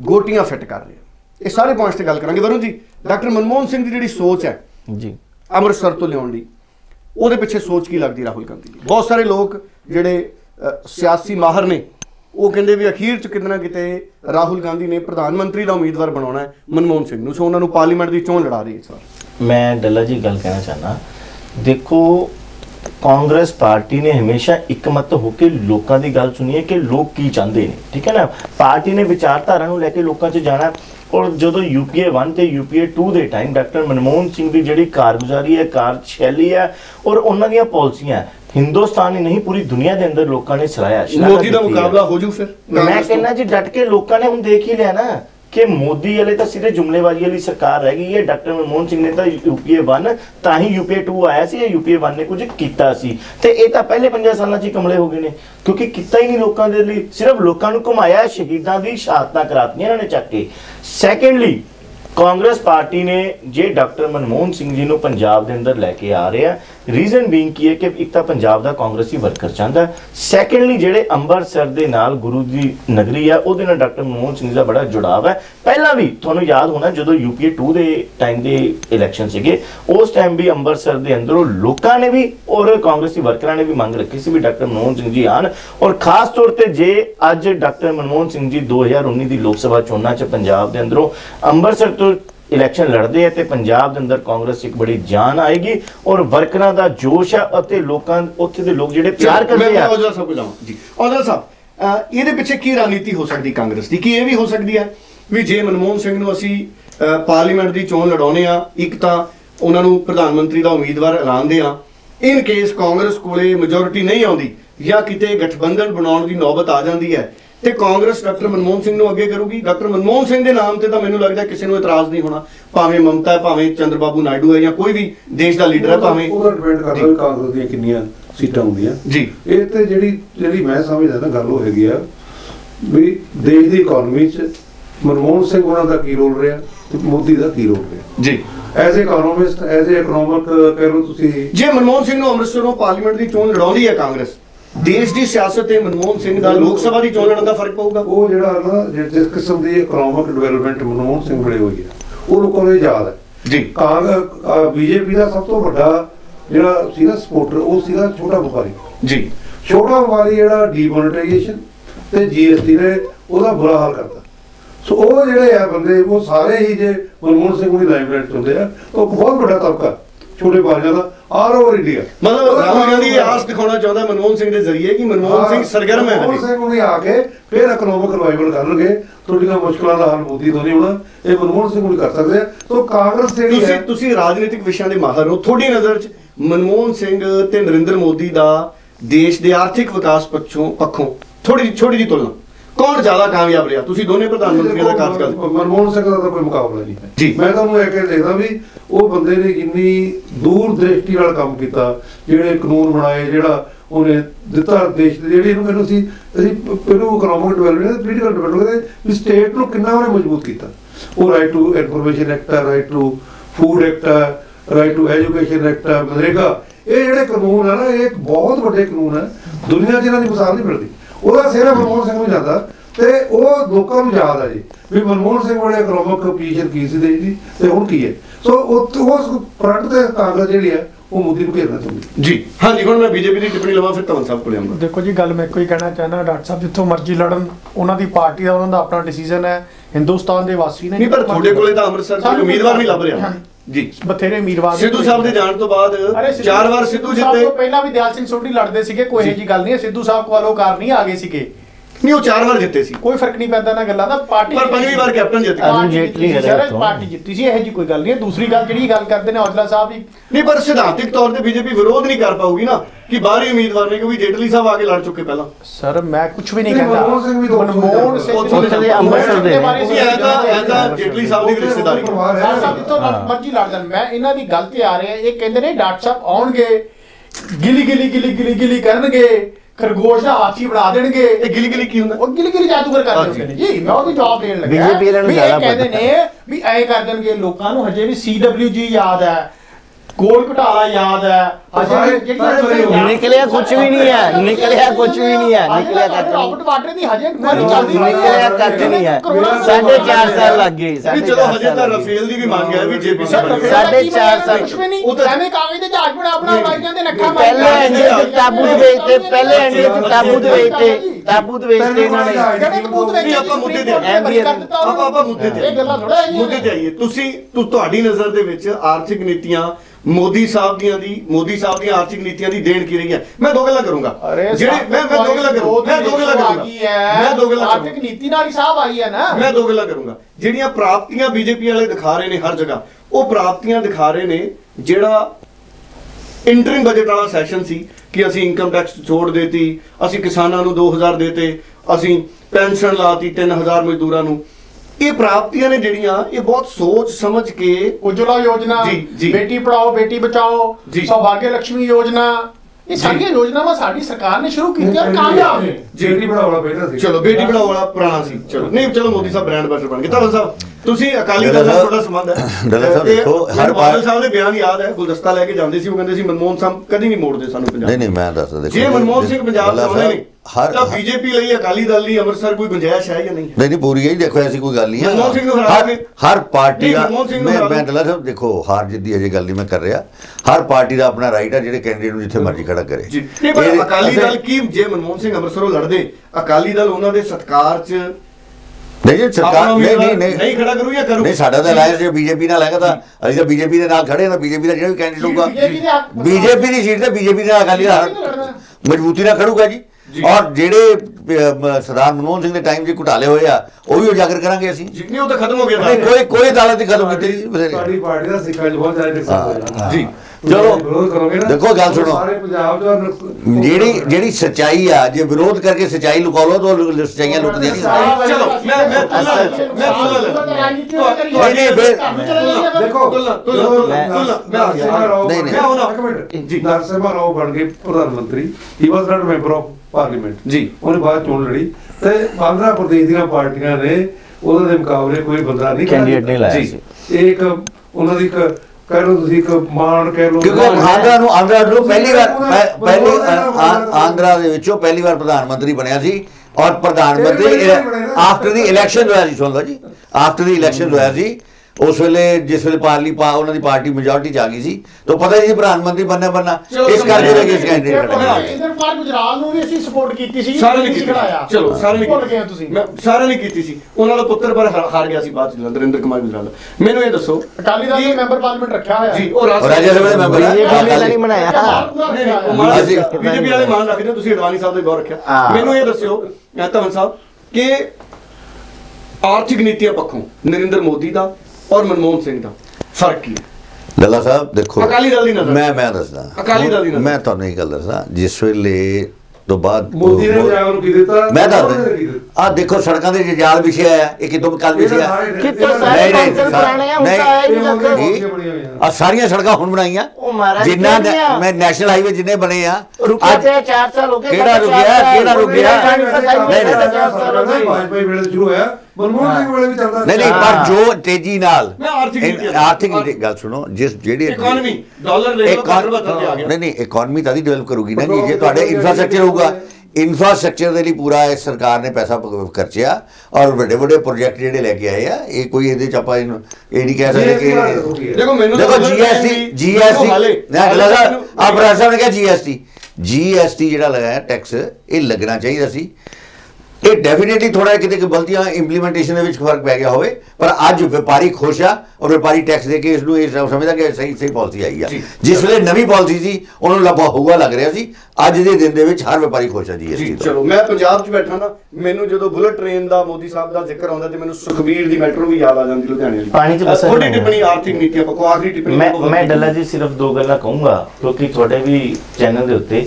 ਗੋਟੀਆਂ ਫਿੱਟ ਕਰ ਰਿਹਾ। ਇਹ ਸਾਰੇ ਪੁਆਇੰਟਸ ਤੇ ਗੱਲ ਕਰਾਂਗੇ। ਵਰੁਣ ਜੀ ਡਾਕਟਰ ਮਨਮੋਹਨ ਸਿੰਘ ਦੀ ਜਿਹੜੀ ਸੋਚ ਹੈ ਜੀ। ਅੰਮ੍ਰਿਤਸਰ ਤੋਂ ਲਿਆਉਣ ਦੀ ਉਹਦੇ ਪਿੱਛੇ ਸੋਚ ਕੀ ਲੱਗਦੀ ਰਾਹੁਲ ਗਾਂਧੀ ਦੀ? ਬਹੁਤ ਸਾਰੇ ਲੋਕ ਜਿਹੜੇ ਸਿਆਸੀ ਮਾਹਰ ਨੇ ਉਹ ਕਹਿੰਦੇ ਵੀ ਅਖੀਰ ਚ ਕਿਤੇ ਨਾ ਕਿਤੇ ਰਾਹੁਲ ਗਾਂਧੀ ਨੇ ਪ੍ਰਧਾਨ ਮੰਤਰੀ ਦਾ ਉਮੀਦਵਾਰ ਬਣਾਉਣਾ ਹੈ ਮਨਮੋਹਨ ਸਿੰਘ ਨੂੰ। ਸੋ ਉਹਨਾਂ ਨੂੰ ਪਾਰਲੀਮੈਂਟ ਦੀ ਚੋਣ ਲੜਾ ਰਹੀ ਹੈ ਇਸ ਵਾਰ। ਮੈਂ ਡੱਲਾ ਜੀ ਗੱਲ ਕਹਿਣਾ ਚਾਹਨਾ ਦੇਖੋ ਕਾਂਗਰਸ ਪਾਰਟੀ ਨੇ ਹਮੇਸ਼ਾ ਇੱਕਮਤ ਹੋ ਕੇ ਲੋਕਾਂ ਦੀ ਗੱਲ ਸੁਣੀ ਹੈ ਕਿ ਲੋਕ ਕੀ ਚਾਹੁੰਦੇ ਨੇ ਠੀਕ ਹੈ ਨਾ? ਪਾਰਟੀ ਨੇ ਵਿਚਾਰਧਾਰਾ ਨੂੰ ਲੈ ਕੇ ਲੋਕਾਂ 'ਚ ਜਾਣਾ ਔਰ ਜਦੋਂ ਯੂਪੀਏ 1 ਤੇ ਯੂਪੀਏ 2 ਦੇ ਟਾਈਮ ਡਾਕਟਰ ਮਨਮੋਹਨ ਸਿੰਘ ਦੀ ਜਿਹੜੀ ਕਾਰਗੁਜ਼ਾਰੀ ਹੈ ਕਾਰਜਸ਼ੈਲੀ ਹੈ ਔਰ ਉਹਨਾਂ ਦੀਆਂ ਪਾਲਿਸੀਆਂ ਹਿੰਦੁਸਤਾਨ ਹੀ ਨਹੀਂ ਪੂਰੀ ਦੁਨੀਆ ਦੇ ਅੰਦਰ ਲੋਕਾਂ ਨੇ ਸਰਾਇਆ ਮੋਦੀ ਦਾ। ਮੁਕਾਬਲਾ ਹੋ ਜੂ ਫਿਰ ਮੈਂ? ਕਹਿੰਦਾ ਜੀ ਡਟ ਕੇ ਲੋਕਾਂ ਨੇ ਹੁਣ ਦੇਖ ਹੀ ਲਿਆ ਨਾ ਕਿ ਮੋਦੀ ਵਾਲੇ ਤਾਂ ਸਿਰੇ ਜੁਮਲੇਬਾਜ਼ੀ ਵਾਲੀ ਸਰਕਾਰ ਰਹਿ ਗਈ ਹੈ। ਡਾਕਟਰ ਮਨਮੋਹਨ ਸਿੰਘ ਨੇ ਤਾਂ ਯੂਪੀਏ 1 ਤਾਂ ਹੀ ਯੂਪੀਏ 2 ਆਇਆ ਸੀ, ਇਹ ਯੂਪੀਏ 1 ਨੇ ਕੁਝ ਕੀਤਾ ਸੀ। ਤੇ ਇਹ ਤਾਂ ਪਹਿਲੇ 50 ਸਾਲਾਂ 'ਚ ਹੀ ਕਮਲੇ ਹੋ ਗਏ ਨੇ, ਕਿਉਂਕਿ ਕੀਤਾ ਹੀ ਨਹੀਂ ਲੋਕਾਂ ਦੇ ਲਈ, ਸਿਰਫ ਲੋਕਾਂ ਨੂੰ ਘੁਮਾਇਆ, ਸ਼ਹੀਦਾਂ ਦੀ ਸ਼ਹਾਦਤਾਂ ਕਰਾਤੀਆਂ ਇਹਨਾਂ ਨੇ ਚੱਕ ਕੇ। ਸੈਕੰਡਲੀ ਕਾਂਗਰਸ ਪਾਰਟੀ ਨੇ ਜੇ ਡਾਕਟਰ ਮਨਮੋਹਨ ਸਿੰਘ ਜੀ ਨੂੰ ਪੰਜਾਬ ਦੇ ਅੰਦਰ ਲੈ ਕੇ ਆ ਰਿਹਾ ਰੀਜ਼ਨ ਬੀਇੰਗ ਕੀ ਹੈ ਕਿ ਇੱਕ ਤਾਂ ਪੰਜਾਬ ਦਾ ਕਾਂਗਰਸੀ ਵਰਕਰ ਚਾਹੁੰਦਾ ਸੈਕੰਡਲੀ ਜਿਹੜੇ ਅੰਮ੍ਰਿਤਸਰ ਦੇ ਨਾਲ ਗੁਰੂ ਦੀ ਨਗਰੀ ਆ, ਉਹਦੇ ਨਾਲ ਡਾਕਟਰ ਮਨਮੋਹਨ ਸਿੰਘ ਜੀ ਦਾ ਬੜਾ ਜੁੜਾਵ ਹੈ। ਪਹਿਲਾਂ ਵੀ ਤੁਹਾਨੂੰ ਯਾਦ ਹੋਣਾ, ਜਦੋਂ ਯੂਪੀਏ 2 ਦੇ ਟਾਈਮ ਦੇ ਇਲੈਕਸ਼ਨ ਸੀਗੇ, ਉਸ ਟਾਈਮ ਵੀ ਅੰਮ੍ਰਿਤਸਰ ਦੇ ਅੰਦਰੋਂ ਲੋਕਾਂ ਨੇ ਵੀ ਔਰ ਕਾਂਗਰਸੀ ਵਰਕਰਾਂ ਨੇ ਵੀ ਮੰਗ ਰੱਖੀ ਸੀ ਵੀ ਡਾਕਟਰ ਮਨਮੋਹਨ ਸਿੰਘ ਜੀ ਆਣ ਔਰ ਖਾਸ ਤੌਰ ਤੇ ਜੇ ਅੱਜ ਡਾਕਟਰ ਮਨਮੋਹਨ ਸਿੰਘ ਜੀ 2019 ਦੀ ਲੋਕ ਸਭਾ ਚੋਣਾਂ 'ਚ ਪੰਜਾਬ ਦੇ ਅੰਦਰੋਂ ਅੰਮ੍ਰਿਤਸਰ ਤੋਂ ਇਲੈਕਸ਼ਨ ਲੜਦੇ ਆ ਤੇ ਪੰਜਾਬ ਦੇ ਅੰਦਰ ਕਾਂਗਰਸ ਇੱਕ ਬੜੀ ਜਾਨ ਆਏਗੀ ਔਰ ਵਰਕਰਾਂ ਦਾ ਜੋਸ਼ ਆ ਅਤੇ ਲੋਕਾਂ ਉੱਥੇ ਦੇ ਲੋਕ ਜਿਹੜੇ ਪਿਆਰ ਕਰਦੇ ਮੈਂ ਆ। ਔਜਲਾ ਸਾਹਿਬ ਕੋਲ ਜਾਵਾਂ। ਜੀ ਔਜਲਾ ਸਾਹਿਬ ਇਹਦੇ ਪਿੱਛੇ ਕੀ ਰਣਨੀਤੀ ਹੋ ਸਕਦੀ ਕਾਂਗਰਸ ਦੀ? ਕੀ ਇਹ ਵੀ ਹੋ ਸਕਦੀ ਹੈ ਵੀ ਜੇ ਮਨਮੋਹਨ ਸਿੰਘ ਨੂੰ ਅਸੀਂ ਪਾਰਲੀਮੈਂਟ ਦੀ ਚੋਣ ਲੜਾਉਣੇ ਆ ਇੱਕ ਤਾਂ ਉਹਨਾਂ ਨੂੰ ਪ੍ਰਧਾਨ ਮੰਤਰੀ ਦਾ ਉਮੀਦਵਾਰ ਐਲਾਨਦੇ ਆ। ਇਨ ਕੇਸ ਕਾਂਗਰਸ ਕੋਲੇ ਮੈਜੋਰਿਟੀ ਨਹੀਂ ਆਉਂਦੀ ਜਾਂ ਕਿਤੇ ਗਠਬੰਧਨ ਬਣਾਉਣ ਦੀ ਨੌਬਤ ਆ ਜਾਂਦੀ ਹੈ ਤੇ ਕਾਂਗਰਸ ਡਾਕਟਰ ਮਨਮੋਹਨ ਸਿੰਘ ਨੂੰ ਅੱਗੇ ਕਰੂਗੀ। ਡਾਕਟਰ ਮਨਮੋਹਨ ਸਿੰਘ ਦੇ ਨਾਮ ਤੇ ਤਾਂ ਮੈਨੂੰ ਲੱਗਦਾ ਕਿਸੇ ਨੂੰ ਇਤਰਾਜ਼ ਨਹੀਂ ਹੋਣਾ। ਭਾਵੇਂ ਮਮਤਾ ਹੈ ਭਾਵੇਂ ਚੰਦਰਬਾਬੂ ਨਾਇਡੂ ਹੈ ਜਾਂ ਕੋਈ ਵੀ ਦੇਸ਼ ਦਾ ਲੀਡਰ ਹੈ ਭਾਵੇਂ ਉਹਦਾ ਡਿਪੈਂਡ ਕਰਦਾ ਵੀ ਕਾਂਗਰਸ ਦੀਆਂ ਕਿੰਨੀਆਂ ਸੀਟਾਂ ਹੁੰਦੀਆਂ। ਜੀ। ਇਹ ਤੇ ਜਿਹੜੀ ਜਿਹੜੀ ਮੈਂ ਸਮਝਦਾ ਨਾ ਗੱਲ ਉਹ ਹੈਗੀ ਆ ਵੀ ਦੇਸ਼ ਦੀ ਇਕਨੋਮੀ 'ਚ ਮਨਮੋਹਨ ਸਿੰਘ ਉਹਨਾਂ ਦਾ ਕੀ ਰੋਲ ਰਿਹਾ ਤੇ ਮੋਦੀ ਦਾ ਕੀ ਰੋਲ ਰਿਹਾ। ਜੀ। As a economist as a economic ਕਹਿ ਲਓ ਤੁਸੀਂ ਜੇ ਮਨਮੋਹਨ ਸਿੰਘ ਨੂੰ ਅੰਮ੍ਰਿਤਸਰੋਂ ਪਾਰਲੀਮੈਂਟ ਦੀ ਚੋਣ ਲੜਾਉਂਦੀ ਹੈ ਕਾਂਗਰਸ ਦੇਸ਼ ਦੀ ਸਿਆਸਤ ਤੇ ਮਨਮੋਹਨ ਸਿੰਘ ਦਾ ਲੋਕ ਸਭਾ ਦੀ ਚੋਣ ਲੜਨ ਦਾ ਫ਼ਰਕ ਪਊਗਾ? ਉਹ ਜਿਹੜਾ ਨਾ ਜਿਸ ਕਿਸਮ ਦੀ ਇਕਨੋਮਿਕ ਡਿਵੈਲਪਮੈਂਟ ਮਨਮੋਹਨ ਸਿੰਘ ਵੇਲੇ ਹੋਈ ਹੈ ਉਹ ਲੋਕਾਂ ਨੂੰ ਯਾਦ ਹੈ ਜੀ। ਕਾਂਗ ਬੀਜੇਪੀ ਦਾ ਸਭ ਤੋਂ ਵੱਡਾ ਜਿਹੜਾ ਸੀ ਨਾ ਸਪੋਰਟਰ ਉਹ ਸੀਗਾ ਛੋਟਾ ਵਪਾਰੀ। ਜੀ। ਛੋਟਾ ਵਪਾਰੀ ਜਿਹੜਾ ਡੀਮੋਨਟਾਈਜੇਸ਼ਨ ਤੇ ਜੀਐਸਟੀ ਨੇ ਉਹਦਾ ਬੁਰਾ ਹਾਲ ਕਰਤਾ। ਸੋ ਉਹ ਜਿਹੜੇ ਆ ਬੰਦੇ ਉਹ ਸਾਰੇ ਹੀ ਜੇ ਮਨਮੋਹਨ ਸਿੰਘ ਦੀ ਲਾਈਮਲਾਈਟ ਚ ਹੁੰਦੇ ਆ ਉਹ ਬਹੁਤ ਵੱਡਾ ਤਬਕਾ ਛੋਟੇ ਵਪਾਰੀਆਂ ਦਾ। ਆਲ ਓਵਰ ਇੰਡੀਆ ਮਤਲਬ ਰਾਹੁਲ ਗਾਂਧੀ ਆਸ ਦਿਖਾਉਣਾ ਚਾਹੁੰਦਾ ਮਨਮੋਹਨ ਸਿੰਘ ਦੇ ਜ਼ਰੀਏ ਕਿ ਮਨਮੋਹਨ ਸਿੰਘ ਸਰਗਰਮ ਹੈ ਮਨਮੋਹਨ। ਸਿੰਘ ਉਹਨੇ ਆ ਕੇ ਫਿਰ ਇਕਨੋਮਿਕ ਰਿਵਾਈਵਲ ਕਰਨਗੇ। ਤੁਹਾਡੀਆਂ ਮੁਸ਼ਕਲਾਂ ਦਾ ਹੱਲ ਮੋਦੀ ਤੋਂ ਨਹੀਂ ਹੋਣਾ। ਇਹ ਮਨਮੋਹਨ ਸਿੰਘ ਨੂੰ ਕਰ ਸਕਦੇ ਆ। ਸੋ ਕਾਂਗਰਸ ਜਿਹੜੀ ਹੈ ਤੁਸੀਂ ਰਾਜਨੀਤਿਕ ਵਿਸ਼ਿਆਂ ਦੇ ਮਾਹਰ ਹੋ। ਤੁਹਾਡੀ ਨਜ਼ਰ 'ਚ ਮਨਮੋਹਨ ਸਿੰਘ ਤੇ ਨਰਿੰਦਰ ਮੋਦੀ ਦਾ ਦੇਸ਼ ਦੇ ਆਰਥਿਕ ਵਿਕਾਸ ਪੱਖੋਂ। ਪੱਖੋਂ ਥੋੜੀ ਛੋਟੀ ਜਿਹੀ ਤੁਲਨਾ। ਕੌਣ ਜ਼ਿਆਦਾ ਕਾਮਯਾਬ ਰਿਹਾ? ਤੁਸੀਂ ਦੋਨੇ ਪ੍ਰਧਾਨ ਮੰਤਰੀਆਂ ਦਾ ਕਾਰਜਕਾਲ ਮਨਮੋਹਨ ਸਿੰਘ ਦਾ ਤਾਂ ਕੋਈ ਮੁਕਾਬਲਾ ਨਹੀਂ ਹੈ। ਜੀ। ਮੈਂ ਤੁਹਾਨੂੰ ਇਹ ਕਹਿ ਦੇਖਦਾ ਵੀ ਉਹ ਬੰਦੇ ਨੇ ਕਿੰਨੀ ਦੂਰ ਦ੍ਰਿਸ਼ਟੀ ਨਾਲ ਕੰਮ ਕੀਤਾ ਜਿਹੜੇ ਕਾਨੂੰਨ ਬਣਾਏ ਜਿਹੜਾ ਉਹਨੇ ਦਿੱਤਾ ਦੇਸ਼ ਦੇ ਜਿਹੜੀ ਇਹਨੂੰ ਕਹਿੰਦੇ ਸੀ ਅਸੀਂ ਪਹਿਲਾਂ ਇਕਨੋਮਿਕ ਡਿਵੈਲਪਮੈਂਟ ਪੋਲੀਟੀਕਲ ਡਿਵੈਲਪਮੈਂਟ ਵੀ ਸਟੇਟ ਨੂੰ ਕਿੰਨਾ ਉਹਨੇ ਮਜ਼ਬੂਤ ਕੀਤਾ। ਉਹ right to information act right to food act right to education act MNREGA ਇਹ ਜਿਹੜੇ ਕਾਨੂੰਨ ਆ ਨਾ ਇਹ ਇੱਕ ਬਹੁਤ ਵੱਡੇ ਕਾਨੂੰਨ ਹੈ। ਦੁਨੀਆ 'ਚ ਇਹਨਾਂ ਦੀ ਮਿਸਾਲ ਨਹੀਂ ਮਿਲਦੀ। ਉਹਦਾ ਸਿਹਰਾ ਮਨਮੋਹਨ ਸਿੰਘ ਨੂੰ ਜਾਂਦਾ ਤੇ ਉਹ ਲੋਕਾਂ ਨੂੰ ਯਾਦ ਆ ਜੀ ਵੀ ਮਨਮੋਹਨ ਸਿੰਘ ਬੜੇ ਇਕਨੋਮਿਕ ਪੋਜੀਸ਼ਨ ਕੀ ਸੀ ਦੀ ਤੇ ਹੁਣ ਕੀ ਹੈ? ਸੋ ਉਹ ਉਸ ਫਰੰਟ ਤੇ ਕਾਂਗਰਸ ਜਿਹੜੀ ਹੈ ਉਹ ਮੋਦੀ ਨੂੰ ਘੇਰਨਾ ਚਾਹੁੰਦੀ ਜੀ ਹਾਂਜੀ ਹੁਣ ਮੈਂ ਬੀਜੇਪੀ ਦੀ ਟਿੱਪਣੀ ਲਵਾਂ ਫਿਰ ਧਵਨ ਸਾਹਿਬ ਕੋਲੇ ਆਉਂਗਾ। ਦੇਖੋ ਜੀ ਗੱਲ ਮੈਂ ਇੱਕੋ ਹੀ ਕਹਿਣਾ ਚਾਹਨਾ ਡਾਕਟਰ ਸਾਹਿਬ ਜਿੱਥੋਂ ਮਰਜ਼ੀ ਲੜਨ ਉਹਨਾਂ ਦੀ ਪਾਰਟੀ ਦਾ ਉਹਨਾਂ ਦਾ ਆਪਣਾ ਡਿਸੀਜਨ ਹੈ ਹਿੰਦੁਸਤਾਨ ਦੇ ਵਾਸੀ ਨੇ ਨਹੀਂ ਪਰ ਤੁਹਾਡੇ ਕੋਲੇ ਤਾਂ ਅੰਮ੍ਰਿਤਸਰ ਤੋਂ ਉਮੀਦਵਾਰ ਨਹੀਂ ਲੱਭ ਰਿਹਾ ਜੀ। ਬਥੇਰੇ ਉਮੀਦਵਾਰ। ਸਿੱਧੂ ਸਾਹਿਬ ਦੇ ਜਾਣ ਤੋਂ ਬਾਅਦ ਚਾਰ ਵਾਰ ਸਿੱਧੂ ਸਾਹਿਬ ਜਿੱਤੇ। ਪਹਿਲਾਂ ਵੀ ਦਿਆਲ ਸਿੰਘ ਸੋਢੀ ਲੜਦੇ ਸੀਗੇ ਕੋਈ ਇਹੋ ਜੀ ਗੱਲ ਨਹੀਂ ਹੈ। ਸਿੱਧੂ ਸਾਹਿਬ ਕੋਲੋਂ ਕਾਰ ਨਹੀਂ ਆ ਗਏ ਸੀਗੇ। ਨਹੀਂ ਉਹ ਚਾਰ ਵਾਰ ਜਿੱਤੇ ਸੀ। ਕੋਈ ਫ਼ਰਕ ਨਹੀਂ ਪੈਂਦਾ ਨਾ ਗੱਲਾਂ ਦਾ ਪਾਰਟੀ ਪਰ ਪੰਜਵੀਂ ਵਾਰ ਕੈਪਟਨ ਜਿੱਤ। ਗਿਆ ਅਰੁਣ ਪਾਰਟੀ ਜੇਟਲੀ ਸੀ, ਸਰ। ਪਾਰਟੀ ਜਿੱਤੀ ਸੀ ਇਹੋ ਜੀ ਕੋਈ ਗੱਲ ਨਹੀਂ ਹੈ। ਦੂਸਰੀ ਗੱਲ ਜਿਹੜੀ ਗੱਲ ਕਰਦੇ ਨੇ ਔਜਲਾ ਸਾਹਿਬ ਵੀ ਨਹੀਂ ਪਰ ਸਿਧਾਂਤਿਕ ਤੌਰ ਤੇ ਬੀਜੇਪੀ ਵਿਰੋਧ ਨਹੀਂ ਕਰ ਪਾਊਗੀ ਨਾ ਕਿ ਬਾਹਰੀ ਉਮੀਦਵਾਰ ਨੇ ਕਿਉਂਕਿ ਜੇਟਲੀ ਸਾਹਿਬ ਆ ਕੇ ਲੜ ਚੁੱਕੇ ਪਹਿਲਾਂ। ਸਰ ਮੈਂ ਕੁਝ ਵੀ ਨਹੀਂ ਕਹਿੰਦਾ। ਮਨਮੋਹਨ ਸਿੰਘ ਉੱਥੋਂ ਦੇ ਦੇ ਅੰਮ੍ਰਿਤਸਰ ਦੇ। ਬਾਰੇ ਉਹ ਐਦਾ ਐਦਾ ਜੇਟਲੀ ਸਾਹਿਬ ਦੀ ਰਿਸ਼ਤੇਦਾਰੀ ਡਾਕਟਰ ਸਾਹਿਬ ਜਿੱਥੋਂ ਮਰਜ਼ੀ ਲੜ ਜਾਣ। ਮੈਂ ਇਹਨਾਂ ਦੀ ਗੱਲ ਤੇ ਆ ਰਿਹਾ। ਇਹ ਕਹਿੰਦੇ ਨੇ ਡਾਕਟਰ ਸਾਹਿਬ ਆਉਣਗੇ ਗਿਲੀ ਗਿਲੀ ਗਿਲੀ ਗਿਲੀ ਗਿਲੀ ਕਰਨਗੇ। ਖਰਗੋਸ਼ ਦਾ ਹਾਥੀ ਬਣਾ ਦੇਣਗੇ। ਇਹ ਗਿਲੀ ਗਿਲੀ ਕੀ ਹੁੰਦਾ? ਉਹ ਗਿਲੀ ਗਿਲੀ ਜਾਦੂਗਰ ਕਰ ਦਿੰਦੇ ਨੇ। ਜੀ ਮੈਂ ਉਹਦੀ ਜਵਾਬ ਦੇਣ ਲੱਗਾ BJP ਵਾਲਿਆਂ ਨੂੰ ਜ਼ਿਆਦਾ ਕਹਿੰਦੇ। ਨੇ ਵੀ ਐ ਕਰ ਦੇਣਗੇ ਲੋਕਾਂ ਨੂੰ ਹਜੇ ਵੀ CWG ਯਾਦ ਹੈ। ਗੋਲ ਘਟਾਲਾ ਯਾਦ ਹੈ। ਜਿਹੜੀਆਂ ਨਿਕਲਿਆ ਕੁਝ ਵੀ ਨਹੀਂ ਹੈ ਨਿਕਲਿਆ ਕੁਝ ਵੀ ਨਹੀਂ ਹੈ ਨਿਕਲਿਆ ਕੱਖ ਨਹੀਂ ਰਾਬਰਟ ਵਾਡਰੇ ਦੀ ਹਜੇ ਇਨਕੁਆਇਰੀ ਚੱਲਦੀ ਨਿਕਲਿਆ ਕੱਖ ਨਹੀਂ ਹੈ। ਸਾਢੇ ਚਾਰ ਸਾਲ ਲੱਗ ਗਏ ਸਾਢੇ ਚਲੋ ਹਜੇ ਤਾਂ। ਰਫੇਲ ਦੀ ਵੀ ਮੰਗ ਹੈ ਵੀ ਜੇਪੀ ਦਾ ਚਾਰ ਬਣਿਆ? ਸਾਲ। ਕੁਛ ਵੀ ਨਹੀਂ। ਉਹ ਤਾਂ- ਐਵੇਂ ਕਾਗਜ਼ ਦੇ ਜਹਾਜ਼ ਬਣਾ ਬਣਾ ਲਾਈ ਜਾਂਦੇ ਨੱਕਾ ਮਾਰੀ ਪਹਿਲੇ ਇੰਡੀਆ ਚ ਤਾਬੂਤ ਵੇਚਦੇ ਪਹਿਲੇ ਇੰਡੀਆ ਚ ਤਾਬੂਤ ਵੇਚਦੇ ਤਾਬੂਤ ਵੇਚਦੇ ਇਹਨਾਂ ਨੇ ਕਿਹੜੇ ਕਬੂਤ ਵਿੱਚ ਨਹੀਂ, ਆਪਾਂ ਮੁੱਦੇ ਤੇ ਆਪਾਂ ਆਪਾਂ ਮੁੱਦੇ ਤੇ ਇਹ ਗੱਲਾਂ ਥੋੜਾ ਮੁੱਦੇ ਤੇ ਆਈਏ। ਤੁਸੀਂ ਤੁ- ਤੁਹਾਡੀ ਨਜ਼ਰ ਦੇ ਵਿੱਚ ਆਰਥਿਕ ਨੀਤੀਆਂ ਮੋਦੀ ਸਾਹਿਬ ਦੀਆਂ ਦੀ ਮੋਦੀ ਸਾਹਿਬ ਦੀਆਂ ਆਰਥਿਕ ਨੀਤੀਆਂ ਦੀ ਦੇਣ ਕੀ ਰਹੀ ਹੈ? ਮੈਂ ਦੋ ਗੱਲਾਂ ਕਰੂੰਗਾ। ਜਿਹੜੇ ਮੈਂ ਮੈਂ ਦੋ ਗੱਲਾਂ ਕਰੂੰਗਾ ਮੈਂ ਦੋ ਗੱਲਾਂ ਕਰੂੰਗਾ। ਮੈਂ ਦੋ ਗੱਲਾਂ ਆਰਥਿਕ ਨੀਤੀ ਨਾਲ ਹੀ ਸਾਹਿਬ ਆਈ ਹੈ ਨਾ। ਮੈਂ ਦੋ ਗੱਲਾਂ ਕਰੂੰਗਾ। ਜਿਹੜੀਆਂ ਪ੍ਰਾਪਤੀਆਂ ਬੀਜੇਪੀ ਵਾਲੇ ਦਿਖਾ ਰਹੇ ਨੇ ਹਰ ਜਗ੍ਹਾ ਉਹ ਪ੍ਰਾਪਤੀਆਂ ਦਿਖਾ ਰਹੇ ਨੇ ਜਿਹੜਾ ਇੰਟਰਿਮ ਬਜਟ ਵਾਲਾ ਸੈਸ਼ਨ ਸੀ ਕਿ ਅਸੀਂ ਇਨਕਮ ਟੈਕਸ ਛੋੜ ਦੇਤੀ ਅਸੀਂ ਕਿਸਾਨਾਂ ਨੂੰ 2000 ਦੇਤੇ ਅਸੀਂ ਪੈਨਸ਼ਨ ਲਾਤੀ 3000 ਮਜ਼ਦੂਰਾਂ ਨੂੰ। ਇਹ ਪ੍ਰਾਪਤੀਆਂ ਨੇ ਜਿਹੜੀਆਂ ਇਹ ਬਹੁਤ ਸੋਚ ਸਮਝ ਕੇ ਉਜਲਾ ਯੋਜਨਾ। ਬੇਟੀ ਪੜਾਓ ਬੇਟੀ ਬਚਾਓ। ਸੌਭਾਗਯ ਲక్ష్ਮੀ ਯੋਜਨਾ ਇਹ ਸਾਰੀਆਂ ਯੋਜਨਾਵਾਂ ਸਾਡੀ ਸਰਕਾਰ ਨੇ ਸ਼ੁਰੂ ਕੀਤੀਆਂ ਔਰ ਕਾਮਯਾਬ ਨੇ। ਜਿਹੜੀ ਬਣਾਉਣਾ ਪਹਿਲਾਂ ਸੀ। ਚਲੋ ਬੇਟੀ ਪੜਾਓ ਵਾਲਾ ਪੁਰਾਣਾ ਸੀ। ਚਲੋ ਨਹੀਂ ਚਲੋ ਮੋਦੀ ਸਾਹਿਬ ਬ੍ਰਾਂਡ ਐਂਬੈਸਡਰ ਬਣ ਗਏ। ਧਵਨ ਸਾਹਿਬ ਤੁਸੀਂ ਅਕਾਲੀ ਦਲ ਨਾਲ ਤੁਹਾਡਾ ਸੰਬੰਧ ਹੈ। ਡੱਲਾ ਸਾਹਿਬ ਦੇਖੋ, ਹਰ ਬਾਦਲ ਸਾਹਿਬ ਦੇ ਬਿਆਨ ਯਾਦ ਹੈ ਗੁਲਦਸਤਾ ਲੈ ਕੇ ਜਾਂਦੇ ਸੀ ਉਹ ਕਹਿੰਦੇ ਸੀ ਮਨਮੋਹਨ ਸਾਹਿਬ ਕਦੀ ਨਹੀਂ ਮੋੜਦੇ ਸਾਨੂੰ ਪੰਜਾਬ ਨਹੀਂ ਨਹੀਂ ਮੈਂ ਦੱਸਦਾ ਦੇਖੋ। ਜੇ ਮਨਮੋਹਨ ਸਿੰਘ ਪੰਜਾਬ ਡੱਲਾ ਚਾਹੁੰਦੇ ਸਾਹਿਬ, ਨੇ ਹਰ ਤਾਂ ਬੀਜੇਪੀ ਲਈ ਅਕਾਲੀ ਦਲ ਲਈ ਅੰਮ੍ਰਿਤਸਰ ਕੋਈ ਗੁੰਜਾਇਸ਼ ਹੈ ਜਾਂ ਨਹੀਂ? ਨਹੀਂ ਨਹੀਂ ਪੂਰੀ ਹੈ ਦੇਖੋ ਐਸੀ ਕੋਈ ਗੱਲ ਨਹੀਂ ਹੈ। ਮਨਮੋਹਨ ਸਿੰਘ ਨੂੰ ਹਰਾ ਹਰ- ਕੇ- ਹਰ ਪਾਰਟੀ ਦਾ ਮੈਂ ਮੈਂ ਡੱਲਾ ਸਾਹਿਬ ਦੇਖੋ ਹਾਰ ਜਿੱਤ ਦੀ ਅਜੇ ਗੱਲ ਨਹੀਂ ਮੈਂ ਕਰ ਰਿਹਾ। ਹਰ ਪਾਰਟੀ ਦਾ ਆਪਣਾ ਰਾਈਟ ਹੈ ਜਿਹੜੇ ਕੈਂਡੀਡੇਟ ਨੂੰ ਜਿੱਥੇ ਮਰਜ਼ੀ ਖੜਾ ਕਰੇ। ਜੀ। ਨਹੀਂ ਪਰ ਇਹਦੇ- ਅਕਾਲੀ ਦਲ ਕੀ ਜੇ ਮਨਮੋਹਨ ਸਿੰਘ ਅੰਮ੍ਰਿਤਸਰੋਂ ਲੜਦੇ ਅਕਾਲੀ ਦਲ ਉਹਨਾਂ ਦੇ ਸਤਕਾਰ 'ਚ ਨਹੀਂ ਜੀ ਸਰਕਾਰ ਨਹੀਂ ਨਹੀਂ ਨਹੀਂ। ਖੜਾ ਕਰੂ ਜਾਂ ਕਰੂ? ਨਹੀਂ ਸਾਡਾ ਤਾਂ ਅਲਾਇੰਸ ਜੇ ਬੀਜੇਪੀ ਨਾਲ ਹੈਗਾ ਤਾਂ ਅਸੀਂ ਤਾਂ ਬੀਜੇਪੀ ਦੇ ਨਾਲ ਖੜੇ ਹਾਂ ਤਾਂ ਬੀਜੇਪੀ ਦਾ ਜਿਹੜਾ ਵੀ ਕੈਂਡੀਡੇਟ ਹੋਊਗਾ ਬੀਜੇਪੀ ਦੀ ਸੀਟ ਤੇ ਬੀਜੇਪੀ ਦੇ ਨਾਲ ਅਕਾਲੀ ਦਲ। ਮਜ਼ਬੂਤੀ ਨਾਲ ਖੜੂਗਾ ਜੀ। ਔਰ ਜਿਹੜੇ ਸਰਦਾਰ ਮਨਮੋਹਨ ਸਿੰਘ ਦੇ ਟਾਈਮ 'ਚ ਘੁਟਾਲੇ ਹੋਏ ਆ ਉਹ ਵੀ ਉਜਾਗਰ ਕਰਾਂਗੇ ਅਸੀਂ। ਜੀ ਨਹੀਂ ਉਹ ਤਾਂ ਖਤਮ ਹੋ ਗਿਆ ਨਹੀਂ ਕੋਈ ਕੋਈ ਅਦਾਲਤ ਦੀ ਗੱਲ ਕੀਤੀ। ਸਾਡੀ ਪਾਰਟੀ ਦਾ ਸਿੱਖਾਂ 'ਚ ਬਹੁਤ ਜ਼ਿਆਦਾ ਹੋਇਆ। ਜੀ। ਚਲੋ, ਵਿਰੋਧ ਕਰੋਗੇ ਨਾ ਦੇਖੋ ਗੱਲ ਸੁਣੋ। ਸਾਰੇ ਪੰਜਾਬ 'ਚ ਨੁਕਸ- ਜਿਹੜੀ ਜਿਹੜੀ ਸਚਾਈ ਆ ਜੇ ਵਿਰੋਧ ਕਰਕੇ ਸਚਾਈ ਲੁਕਾ ਲਓ ਤਾਂ ਉਹ ਸਚਾਈਆਂ ਲੁਕਦੀਆਂ ਨਹੀਂ। ਚਲੋ ਮੈਂ ਮੈਂ ਮੈਂ ਤੁਲਨਾ ਨਹੀਂ, ਨਹੀਂ, ਫਿਰ- ਦੇਖੋ ਮੈਂ ਨਹੀਂ, ਨਹੀਂ। ਇੱਕ ਮਿੰਟ। ਜੀ। ਨਰਸਿਮਹਾ ਰਾਓ ਬਣ ਗਏ ਪ੍ਰਧਾਨ ਮੰਤਰੀ। He was not member of parliament ਜੀ। ਉਹਨੇ ਬਾਅਦ ਚੋਣ ਲੜੀ। ਤੇ ਆਂਧਰਾ ਪ੍ਰਦੇਸ਼ ਦੀਆਂ ਪਾਰਟੀਆਂ ਨੇ ਉਹਨਾਂ ਦੇ ਮੁਕਾਬਲੇ ਕੋਈ ਬੰਦਾ ਨਹੀਂ Candidate ਨਹੀਂ ਲਾਇਆ ਜੀ। ਇੱਕ ਉਹਨਾਂ ਦੀ ਇੱਕ ਕਹਿ ਲਓ ਤੁਸੀਂ ਇੱਕ ਮਾਣ ਕਹਿ ਲਓ। ਕਿਉਂਕਿ ਆਂਧਰਾ ਨੂੰ ਆਂਧਰਾ ਨੂੰ ਪਹਿਲੀ ਵਾਰ ਪਹਿਲੀ ਆਂਧਰਾ ਦੇ ਵਿੱਚੋਂ ਪਹਿਲੀ ਵਾਰ ਪ੍ਰਧਾਨ ਮੰਤਰੀ ਬਣਿਆ ਸੀ ਔਰ ਪ੍ਰਧਾਨ ਮੰਤਰੀ। ਆਫਟਰ ਦੀ ਇਲੈਕਸ਼ਨ ਹੋਇਆ ਸੀ ਸੁਣ ਲਓ ਜੀ। ਆਫਟਰ ਦੀ ਇਲੈਕਸ਼ਨ ਹੋਇਆ ਸੀ। ਉਸ ਵੇਲੇ ਜਿਸ ਵੇਲੇ ਪਾਰਲੀ ਪਾ ਉਹਨਾਂ ਦੀ ਪਾਰਟੀ ਮੈਜੋਰਟੀ ਚ ਆ ਗਈ ਸੀ। ਤਾਂ ਪਤਾ ਹੀ ਸੀ ਪ੍ਰਧਾਨ ਮੰਤਰੀ ਬੰਨਾ ਬੰਨਾ ਇਸ ਕਰਕੇ ਉਹ ਇਸ ਕੈਂਡੀਡੇਟ ਇੰਦਰ ਪਾਰ ਗੁਜਰਾਲ ਨੂੰ ਵੀ ਅਸੀਂ ਸਪੋਰਟ ਕੀਤੀ ਸੀ ਸਾਰੇ ਨੇ ਕੀਤੀ ਚਲੋ ਸਾਰੇ ਨੇ ਭੁੱਲ। ਗਏ ਹੋ ਤੁਸੀਂ। ਮੈਂ ਸਾਰੇ ਨੇ ਕੀਤੀ ਸੀ। ਉਹਨਾਂ ਦਾ ਪੁੱਤਰ ਪਰ ਹਾਰ- ਗਿਆ ਸੀ ਬਾਅਦ ਚ ਨਰਿੰਦਰ ਕੁਮਾਰ ਗੁਜਰਾਲ ਮੈਨੂੰ ਇਹ ਦੱਸੋ ਅਕਾਲੀ ਦਲ ਨੇ ਮੈਂਬਰ ਪਾਰਲੀਮੈਂਟ ਰੱਖਿਆ ਹੋਇਆ? ਜੀ ਉਹ ਰਾਜ ਸਭਾ ਦੇ ਮੈਂਬਰ ਆ। BJP ਨੇ ਤਾਂ ਨਹੀਂ ਬਣਾਇਆ। ਬੀਜੇਪੀ ਵਾਲੇ ਮਾਨ ਰੱਖਦੇ ਤੁਸੀਂ ਅਡਵਾਨੀ ਸਾਹਿਬ ਦੇ ਗੌਰ ਰੱਖਿਆ। ਹਾਂ। ਮੈਨੂੰ ਇਹ ਦੱਸਿਓ ਧਵਨ ਸਾਹਿਬ ਕਿ ਆਰਥਿਕ ਨੀਤੀਆਂ ਪੱਖੋਂ ਨਰਿੰਦਰ ਮੋਦੀ ਦਾ ਔਰ ਮਨਮੋਹਨ ਸਿੰਘ ਦਾ ਫ਼ਰਕ ਕੀ ਹੈ ਲੱਲਾ ਸਾਹਿਬ ਦੇਖੋ ਅਕਾਲੀ ਦਲ ਦੀ ਨਜ਼ਰ। ਮੈਂ ਮੈਂ ਦੱਸਦਾ ਅਕਾਲੀ ਦਲ ਦੀ ਨਜ਼ਰ। ਮੈਂ ਤੁਹਾਨੂੰ ਇਹ ਗੱਲ ਦੱਸਦਾ ਜਿਸ ਵੇਲੇ ਤੋਂ ਬਾਅਦ ਮੋਦੀ ਨੇ ਪੰਜਾਬ ਨੂੰ ਕੀ ਦਿੱਤਾ ਮੈਂ ਦੱਸਦਾ? ਆ ਦੇਖੋ ਸੜਕਾਂ ਦੇ ਜਾਲ ਵਿਛਿਆ ਆ ਇਹ ਕਿਤੋਂ ਕੱਲ ਵਿਛਿਆ ਇਹਦਾ ਸਾਰੇ ਨਹੀਂ, ਨਹੀਂ, ਕੌਂਸਲ ਪੁਰਾਣੇ ਆ ਹੁਣ। ਆ ਸਾਰੀਆਂ ਸੜਕਾਂ ਹੁਣ ਬਣਾਈਆਂ ਜਿੰਨਾ? ਮੈਂ ਨੈਸ਼ਨਲ ਹਾਈਵੇ ਜਿੰਨੇ ਬਣੇ ਆ ਰੁਕਿਆ ਅੱਜ ਤੇ 4 ਸਾਲ ਹੋ ਗਏ ਕਿਹੜਾ ਰੁਕਿਆ? ਕਿਹੜਾ ਰੁਕਿਆ? ਨਹੀਂ, ਨਹੀਂ, ਸਾਢੇ ਚਾਰ ਸਾਲ ਹੋ ਗਏ। ਭਾਜਪਾ ਵੇਲੇ ਸ਼ੁਰੂ ਹੋਇਆ ਮਨਮੋਹਨ ਸਿੰਘ ਵੇਲੇ ਵੀ ਚੱਲਦਾ ਨਹੀਂ ਨਹੀਂ ਪਰ ਜੋ ਤੇਜ਼ੀ ਨਾਲ। ਮੈਂ ਆਰਥਿਕ ਆਰਥਿਕ ਨੀਤੀ ਗੱਲ ਸੁਣੋ ਜਿਸ ਜਿਹੜੀ ਇਕਨੋਮੀ ਡਾਲਰ Econ- 72 ਤੇ ਆ ਗਿਆ। ਨਹੀਂ ਨਹੀਂ ਇਕਨੋਮੀ ਤਾਂ ਹੀ ਡਿਵੈਲਪ ਕਰੂਗੀ ਨਾ ਜੀ ਜੇ ਤੁਹਾਡੇ ਇਨਫਰਾਸਟ੍ਰਕਚਰ ਹੋਊਗਾ ਇਨਫਰਾਸਟ੍ਰਕਚਰ ਦੇ ਲਈ ਪੂਰਾ ਇਹ ਸਰਕਾਰ ਨੇ ਪੈਸਾ ਖਰਚਿਆ ਔਰ ਵੱਡੇ ਵੱਡੇ ਪ੍ਰੋਜੈਕਟ ਜਿਹੜੇ ਲੈ ਕੇ ਆਏ ਆ ਇਹ ਕੋਈ ਇਹਦੇ ਚ ਆਪਾਂ ਇਹ ਨਹੀਂ ਕਹਿ ਸਕਦੇ ਕਿ ਦੇਖੋ ਮੈਨੂੰ ਦੇਖੋ ਜੀਐਸਟੀ ਜੀਐਸਟੀ ਨਾ ਲਗਾ ਆਪ ਰਾਜਾ ਨੇ ਕਿਹਾ ਜੀਐਸਟੀ ਜੀਐਸਟੀ ਜਿਹੜਾ ਲਗਾਇਆ ਟੈਕਸ ਇਹ ਲੱਗਣਾ ਚਾਹੀਦਾ ਸੀ। ਇਹ ਡੈਫੀਨਿਟਲੀ ਥੋੜਾ ਕਿਤੇ ਕਿ ਗਲਤੀਆਂ ਇੰਪਲੀਮੈਂਟੇਸ਼ਨ ਦੇ ਵਿੱਚ ਫ਼ਰਕ ਪੈ ਗਿਆ ਹੋਵੇ ਪਰ ਅੱਜ ਵਪਾਰੀ ਖੁਸ਼ ਆ ਔਰ ਵਪਾਰੀ ਟੈਕਸ ਦੇ ਕੇ ਇਸ ਨੂੰ ਇਹ ਸਮਝਦਾ ਕਿ ਸਹੀ ਸਹੀ ਪਾਲਿਸੀ ਆਈ ਆ। ਜਿਸ ਵੇਲੇ ਨਵੀਂ ਪਾਲਿਸੀ ਸੀ ਉਹਨੂੰ ਲੱਭਾ ਹੋਊਗਾ ਲੱਗ ਰਿਹਾ ਸੀ ਅੱਜ ਦੇ ਦਿਨ ਦੇ ਵਿੱਚ ਹਰ ਵਪਾਰੀ ਖੁਸ਼ ਆ ਜੀ ਜੀਐਸਟੀ ਤੋਂ ਚਲੋ ਮੈਂ ਪੰਜਾਬ 'ਚ ਬੈਠਾ ਨਾ ਮੈਨੂੰ ਜਦੋਂ ਬੁਲਟ ਟ੍ਰੇਨ ਦਾ ਮੋਦੀ ਸਾਹਿਬ ਦਾ ਜ਼ਿਕਰ ਆਉਂਦਾ ਤੇ ਮੈਨੂੰ ਸੁਖਬੀਰ ਦੀ ਮੈਟਰੋ ਵੀ ਯਾਦ ਆ ਜਾਂਦੀ ਲੁਧਿਆਣੇ ਵਾਲੀ ਪਾਣੀ 'ਚ ਬਸਰ ਥੋੜੀ। ਟਿੱਪਣੀ ਆਰਥਿਕ ਨੀਤੀ ਆਪਾਂ ਕੋ ਆਖਰੀ ਟਿੱਪਣੀ ਮੈਂ ਮੈਂ ਡੱਲਾ ਜੀ ਸਿਰਫ ਦੋ ਗੱਲਾਂ ਕਹੂੰਗਾ ਕਿਉਂਕਿ ਤੁਹਾਡੇ ਵੀ ਚੈਨਲ ਦੇ ਉੱਤੇ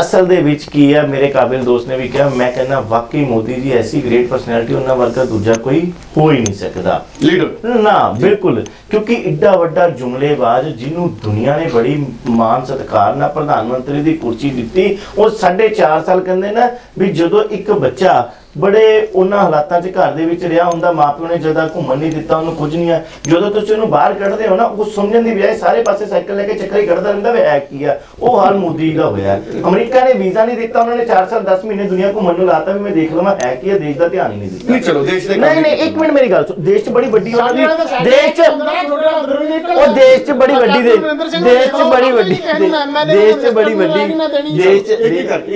ਅਸਲ ਦੇ ਵਿੱਚ ਕੀ ਹੈ ਮੇਰੇ ਕਾਬਿਲ ਦੋਸਤ ਨੇ ਵੀ ਕਿਹਾ ਮੈਂ ਕਹਿੰਦਾ ਵਾਕਈ ਮੋਦੀ ਜੀ ਐਸੀ ਗ੍ਰੇਟ ਪਰਸਨੈਲਿਟੀ ਉਹਨਾਂ ਵਰਗਾ ਦੂਜਾ ਕੋਈ ਹੋ ਹੀ ਨਹੀਂ ਸਕਦਾ। ਲੀਡਰ ਨਾ ਬਿਲਕੁਲ ਕਿਉਂਕਿ ਇੱਡਾ ਵੱਡਾ ਜੁਮਲੇਬਾਜ਼ ਜਿਹਨੂੰ ਦੁਨੀਆ ਨੇ ਬੜੀ ਮਾਨ ਸਤਿਕਾਰ ਨਾਲ ਪ੍ਰਧਾਨ ਮੰਤਰੀ ਦੀ ਕੁਰਸੀ ਦਿੱਤੀ ਉਹ 4.5 ਸਾਲ ਕਹਿੰਦੇ ਨਾ ਵੀ ਜਦੋਂ ਇੱਕ ਬੱਚਾ ਬੜੇ ਉਹਨਾਂ ਹਾਲਾਤਾਂ 'ਚ ਘਰ ਦੇ ਵਿੱਚ ਰਿਹਾ ਹੁੰਦਾ ਮਾਪਿਓ ਨੇ ਜਦਾ ਘੁੰਮਣ ਨਹੀਂ ਦਿੱਤਾ ਉਹਨੂੰ ਕੁਝ ਨਹੀਂ ਹੈ ਜਦੋਂ ਤੁਸੀਂ ਉਹਨੂੰ ਬਾਹਰ ਕੱਢਦੇ ਹੋ ਨਾ ਉਹ ਸਮਝਣ ਦੀ ਬਜਾਏ ਸਾਰੇ ਪਾਸੇ ਸਾਈਕਲ ਲੈ ਕੇ ਚੱਕਰ ਹੀ ਕੱਢਦਾ ਰਹਿੰਦਾ ਵੀ ਹੈ ਕੀ ਆ ਉਹ ਹਾਲ ਮੋਦੀ ਦਾ ਹੋਇਆ ਅਮਰੀਕਾ ਨੇ ਵੀਜ਼ਾ ਨਹੀਂ ਦਿੱਤਾ ਉਹਨਾਂ ਨੇ 4 ਸਾਲ 10 ਮਹੀਨੇ ਦੁਨੀਆ ਘੁੰਮਣ ਨੂੰ ਲਾਤਾ ਵੀ ਮੈਂ ਦੇਖ ਲਵਾਂ ਹੈ ਕੀ ਆ ਦੇਸ਼ ਦਾ ਧਿਆਨ ਹੀ ਨਹੀਂ ਦਿੱਤਾ ਨਹੀਂ ਚਲੋ ਦੇਸ਼ ਦੇ ਨਹੀਂ ਨਹੀਂ ਇੱਕ ਮਿੰਟ ਮੇਰੀ ਗੱਲ ਸੁਣ ਦੇਸ਼ 'ਚ ਬੜੀ ਵੱਡੀ ਉਹਨਾਂ ਦੀ ਦੇਸ਼ 'ਚ ਉਹ ਦੇਸ਼ 'ਚ ਬੜੀ ਵੱਡੀ ਦੇ ਦੇਸ਼ 'ਚ ਬੜੀ ਵੱਡੀ ਦੇਸ਼ 'ਚ ਬੜੀ ਵੱਡੀ ਦੇਸ਼ 'ਚ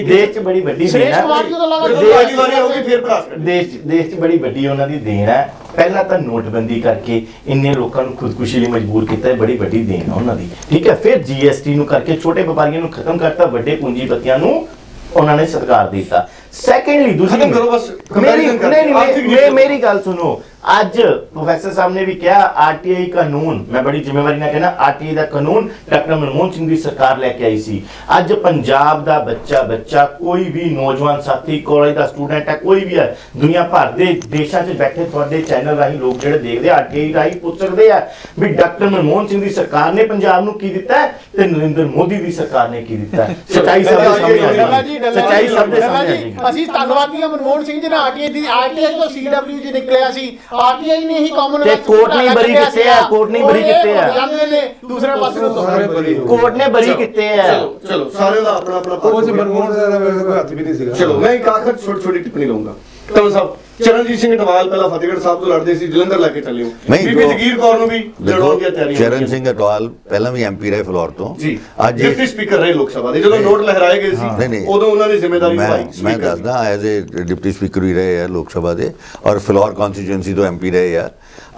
ਦੇਸ਼ 'ਚ ਬੜੀ ਵੱਡੀ ਹੈ ਕੁਮਾਰ ਜਦੋਂ ਲਗਾ ਦੇਸ਼- ਤੁਹਾਡੀ ਵਾਰੀ ਹੋਊਗੀ ਫਿਰ ਕੱਢੀ। ਦੇਸ਼ ਦੇਸ਼ 'ਚ ਬੜੀ ਵੱਡੀ ਉਹਨਾਂ ਦੀ ਦੇਣ ਹੈ। ਪਹਿਲਾਂ ਤਾਂ ਨੋਟਬੰਦੀ ਕਰਕੇ ਇੰਨੇ ਲੋਕਾਂ ਨੂੰ ਖੁਦਕੁਸ਼ੀ ਲਈ ਮਜਬੂਰ ਕੀਤਾ ਹੈ ਬੜੀ ਵੱਡੀ ਦੇਣ ਹੈ ਉਹਨਾਂ ਦੀ। ਠੀਕ ਹੈ ਫਿਰ ਜੀਐਸਟੀ ਨੂੰ ਕਰਕੇ ਛੋਟੇ ਵਪਾਰੀਆਂ ਨੂੰ ਖਤਮ ਕਰਤਾ ਵੱਡੇ ਪੂੰਜੀਪਤੀਆਂ ਨੂੰ ਉਹਨਾਂ ਨੇ ਸਤਿਕਾਰ ਦਿੱਤਾ। ਸੈਕੰਡਲੀ ਦੂਸਰੀ ਖਤਮ ਕਰੋ ਬਸ, ਮੇਰੀ comparison ਨਹੀਂ ਆਰਥਿਕ ਨਹੀਂ ਨੀਤੀ ਮੇ- ਮੇਰੀ ਗੱਲ ਸੁਣੋ। ਅੱਜ ਪ੍ਰੋਫੈਸਰ ਸਾਹਿਬ ਨੇ ਵੀ ਕਿਹਾ ਆਰਟੀਆਈ ਕਾਨੂੰਨ ਮੈਂ ਬੜੀ ਜ਼ਿੰਮੇਵਾਰੀ ਨਾਲ ਕਹਿੰਦਾ ਆਰਟੀਆਈ ਦਾ ਕਾਨੂੰਨ ਡਾਕਟਰ ਮਨਮੋਹਨ ਸਿੰਘ ਦੀ ਸਰਕਾਰ ਲੈ ਕੇ ਆਈ ਸੀ। ਅੱਜ ਪੰਜਾਬ ਦਾ ਬੱਚਾ ਬੱਚਾ ਕੋਈ ਵੀ ਨੌਜਵਾਨ ਸਾਥੀ ਕਾਲਜ ਦਾ ਸਟੂਡੈਂਟ ਹੈ ਕੋਈ ਵੀ ਹੈ ਦੁਨੀਆ ਭਰ ਦੇ ਦੇਸ਼ਾਂ 'ਚ ਬੈਠੇ ਤੁਹਾਡੇ ਚੈਨਲ ਰਾਹੀਂ ਲੋਕ ਜਿਹੜੇ ਦੇਖਦੇ ਆਰਟੀਆਈ ਰਾਹੀਂ ਪੁੱਛ ਸਕਦੇ ਆ ਵੀ ਡਾਕਟਰ ਮਨਮੋਹਨ ਸਿੰਘ ਦੀ ਸਰਕਾਰ ਨੇ ਪੰਜਾਬ ਨੂੰ ਕੀ ਦਿੱਤਾ ਤੇ ਨਰਿੰਦਰ ਮੋਦੀ ਦੀ ਸਰਕਾਰ ਨੇ ਕੀ ਦਿੱਤਾ [LAUGHS] ਸੱਚਾਈ ਸਭ ਦੇ ਸਾਹਮਣੇ ਆ ਸੱਚਾਈ ਸਭ ਦੇ ਸਾਹਮਣੇ ਜਾਏਗੀ ਅਸੀਂ ਧੰਨਵਾਦੀ ਮਨਮੋਹਨ ਸਿੰਘ ਜੀ ਨੇ ਆਰਟੀਆਈ ਦੀ ਆਰਟੀਆਈ ਤੋਂ ਸੀਡਬਲਯੂ ਜੀ ਨਿਕਲਿਆ ਸੀ। ਆਰਟੀਆਈ ਨੇ ਹੀ ਕਾਮਨ ਤੇ ਕੋਰਟ ਨੇ ਬਰੀ ਕੀਤੇ ਆ, ਕੋਰਟ ਨੇ ਬਰੀ ਕੀਤੇ ਆ। ਜਾਂਦੇ ਨੇ ਦੂਸਰੇ ਪਾਸੇ ਨੂੰ ਸਾਰੇ ਬਰੀ ਹੋ ਕੋਰਟ ਨੇ ਬਰੀ ਕੀਤੇ ਆ। ਚਲੋ ਚਲੋ ਸਾਰਿਆਂ ਦਾ ਆਪਣਾ ਆਪਣਾ ਪੱਖ ਮਨਮੋਹਨ ਦਾ ਮੇਰੇ ਕੋਲ ਹੱਥ ਵੀ ਨਹੀਂ ਸੀਗਾ। ਚਲੋ ਮੈਂ ਇੱਕ ਆਖਰ ਛੋਟੀ ਛੋਟੀ ਟਿੱਪਣੀ ਲਵਾਂਗਾ ਤਾਂ ਸਾਹਿਬ ਚਰਨਜੀਤ ਸਿੰਘ ਢਵਾਲ ਪਹਿਲਾਂ ਫਤਿਹਗੜ੍ਹ ਸਾਹਿਬ ਤੋਂ ਲੜਦੇ ਸੀ ਜਲੰਧਰ ਲੈ ਕੇ ਚੱਲੇ ਹੋ ਨਹੀਂ, ਬੀਬੀ ਜਗੀਰ ਕੌਰ ਨੂੰ ਵੀ ਲੜਾਉਣ ਦੀਆਂ ਤਿਆਰੀਆਂ ਚਰਨ। ਸਿੰਘ ਅਟਵਾਲ ਪਹਿਲਾਂ ਵੀ ਐਮਪੀ ਰਹੇ ਫਲੋਰ ਤੋਂ ਜੀ ਅੱਜ ਡਿਪਟੀ ਸਪੀਕਰ ਰਹੇ ਲੋਕ ਸਭਾ ਦੇ ਜਦੋਂ ਨੋਟ ਲਹਿਰਾਏ ਗਏ ਸੀ ਨਹੀਂ। ਉਦੋਂ ਉਹਨਾਂ ਦੀ ਜ਼ਿੰਮੇਵਾਰੀ ਨਿਭਾਈ ਮੈਂ ਦੀ। ਦੱਸਦਾ ਐਜ਼ ਅ ਡਿਪਟੀ ਸਪੀਕਰ ਵੀ ਰਹੇ ਆ ਲੋਕ ਸਭਾ ਦੇ ਔਰ ਫਲੋਰ ਕਨਸਟੀਚੁਐਂਸੀ ਤੋਂ ਐਮਪੀ ਰਹੇ ਆ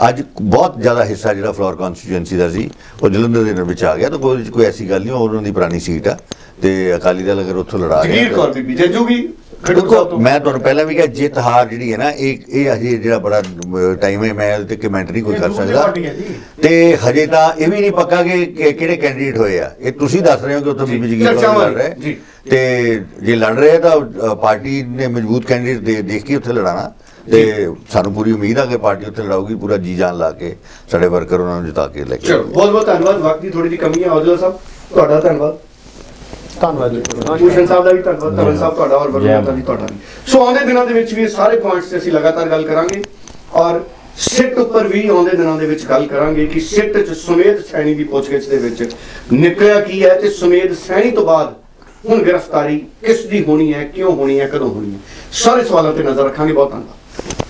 ਅੱਜ ਬਹੁਤ ਜ਼ਿਆਦਾ ਹਿੱਸਾ ਜਿਹੜਾ ਫਲੋਰ ਕਨਸਟੀਚੁਐਂਸੀ ਦਾ ਸੀ ਉਹ ਜਲੰਧਰ ਦੇ ਵਿੱਚ ਆ ਗਿਆ ਤਾਂ ਕੋਈ ਕੋਈ ਐਸੀ ਗੱਲ ਨਹੀਂ ਉਹ ਉਹਨਾਂ ਦੀ ਪੁਰਾਣੀ ਸੀਟ ਆ ਤੇ ਅਕਾਲੀ ਦਲ ਅਗਰ ਉੱਥੋਂ ਲੜਾ ਰਿਹਾ ਜਗੀਰ ਕੌਰ ਬੀਬੀ ਖਡੂਰ ਸਾਹਿਬ ਦੇਖੋ ਮੈਂ ਤੁਹਾਨੂੰ ਪਹਿਲਾਂ ਵੀ ਕਿਹਾ ਜਿੱਤ ਹਾਰ ਜਿਹੜੀ ਹੈ ਨਾ ਇਹ ਇਹ ਹਜੇ ਜਿਹੜਾ ਬੜਾ ਟਾਈਮ ਹੈ ਮੈਂ ਤੇ ਕਮੈਂਟ ਨਹੀਂ ਕੋਈ ਕਰ ਸਕਦਾ। ਤੇ ਹਜੇ ਤਾਂ ਇਹ ਵੀ ਨਹੀਂ ਪੱਕਾ ਕਿ ਕਿਹੜੇ ਕੈਂਡੀਡੇਟ ਹੋਏ ਆ। ਇਹ ਤੁਸੀਂ ਦੱਸ ਰਹੇ ਹੋ ਕਿ ਉੱਥੇ ਬੀਬੀ ਚਰਚਾਵਾਂ ਲੜ ਰਹੇ। ਜੀ। ਤੇ ਜੇ ਲੜ ਰਹੇ ਤਾਂ ਪਾਰਟੀ ਨੇ ਮਜ਼ਬੂਤ ਕੈਂਡੀਡੇਟ ਦੇ ਦੇਖ ਕੇ ਉੱਥੇ ਲੜਾਣਾ। ਤੇ ਸਾਨੂੰ ਪੂਰੀ ਉਮੀਦ ਆ ਕਿ ਪਾਰਟੀ ਉੱਥੇ ਲੜਾਊਗੀ ਪੂਰਾ ਜੀ ਜਾਨ ਲਾ ਕੇ ਸਾਡੇ ਵਰਕਰ ਉਹਨਾਂ ਨੂੰ ਜਿਤਾ ਕੇ ਲੈ ਕੇ। ਬਹੁਤ ਬਹੁਤ ਧੰਨਵਾਦ। ਵਕਤ ਦੀ ਥੋੜੀ ਜਿਹੀ ਕਮੀ ਹੈ ਔਜਲਾ ਸਾਹਿਬ ਤੁਹਾਡਾ ਧੰਨਵਾਦ। ਧੰਨਵਾਦ ਜੀ। ਭੂਸ਼ਣ ਸਾਹਿਬ ਦਾ ਵੀ ਧੰਨਵਾਦ ਧੰਨ ਸਾਹਿਬ ਤੁਹਾਡਾ ਔਰ ਵਰੁਣ ਦਾ ਵੀ ਤੁਹਾਡਾ ਵੀ। ਸੋ ਆਉਂਦੇ ਦਿਨਾਂ ਦੇ ਵਿੱਚ ਵੀ ਇਹ ਸਾਰੇ ਪੁਆਇੰਟਸ ਤੇ ਅਸੀਂ ਲਗਾਤਾਰ ਗੱਲ ਕਰਾਂਗੇ ਔਰ ਸਿੱਟ ਉੱਪਰ ਵੀ ਆਉਂਦੇ ਦਿਨਾਂ ਦੇ ਵਿੱਚ ਗੱਲ ਕਰਾਂਗੇ ਕਿ ਸਿੱਟ ਚ ਸੁਮੇਧ ਸੈਣੀ ਦੀ ਪੁੱਛਗਿੱਛ ਦੇ ਵਿੱਚ ਨਿਕਲਿਆ ਕੀ ਹੈ ਤੇ ਸੁਮੇਧ ਸੈਣੀ ਤੋਂ ਬਾਅਦ ਹੁਣ ਗ੍ਰਿਫਤਾਰੀ ਕਿਸ ਦੀ ਹੋਣੀ ਹੈ ਕਿਉਂ ਹੋਣੀ ਹੈ ਕਦੋਂ ਹੋਣੀ ਹੈ। ਸਾਰੇ ਸਵਾਲਾਂ ਤੇ ਨਜ਼ਰ ਰੱਖਾਂਗੇ। ਬਹੁਤ ਧੰਨਵਾਦ।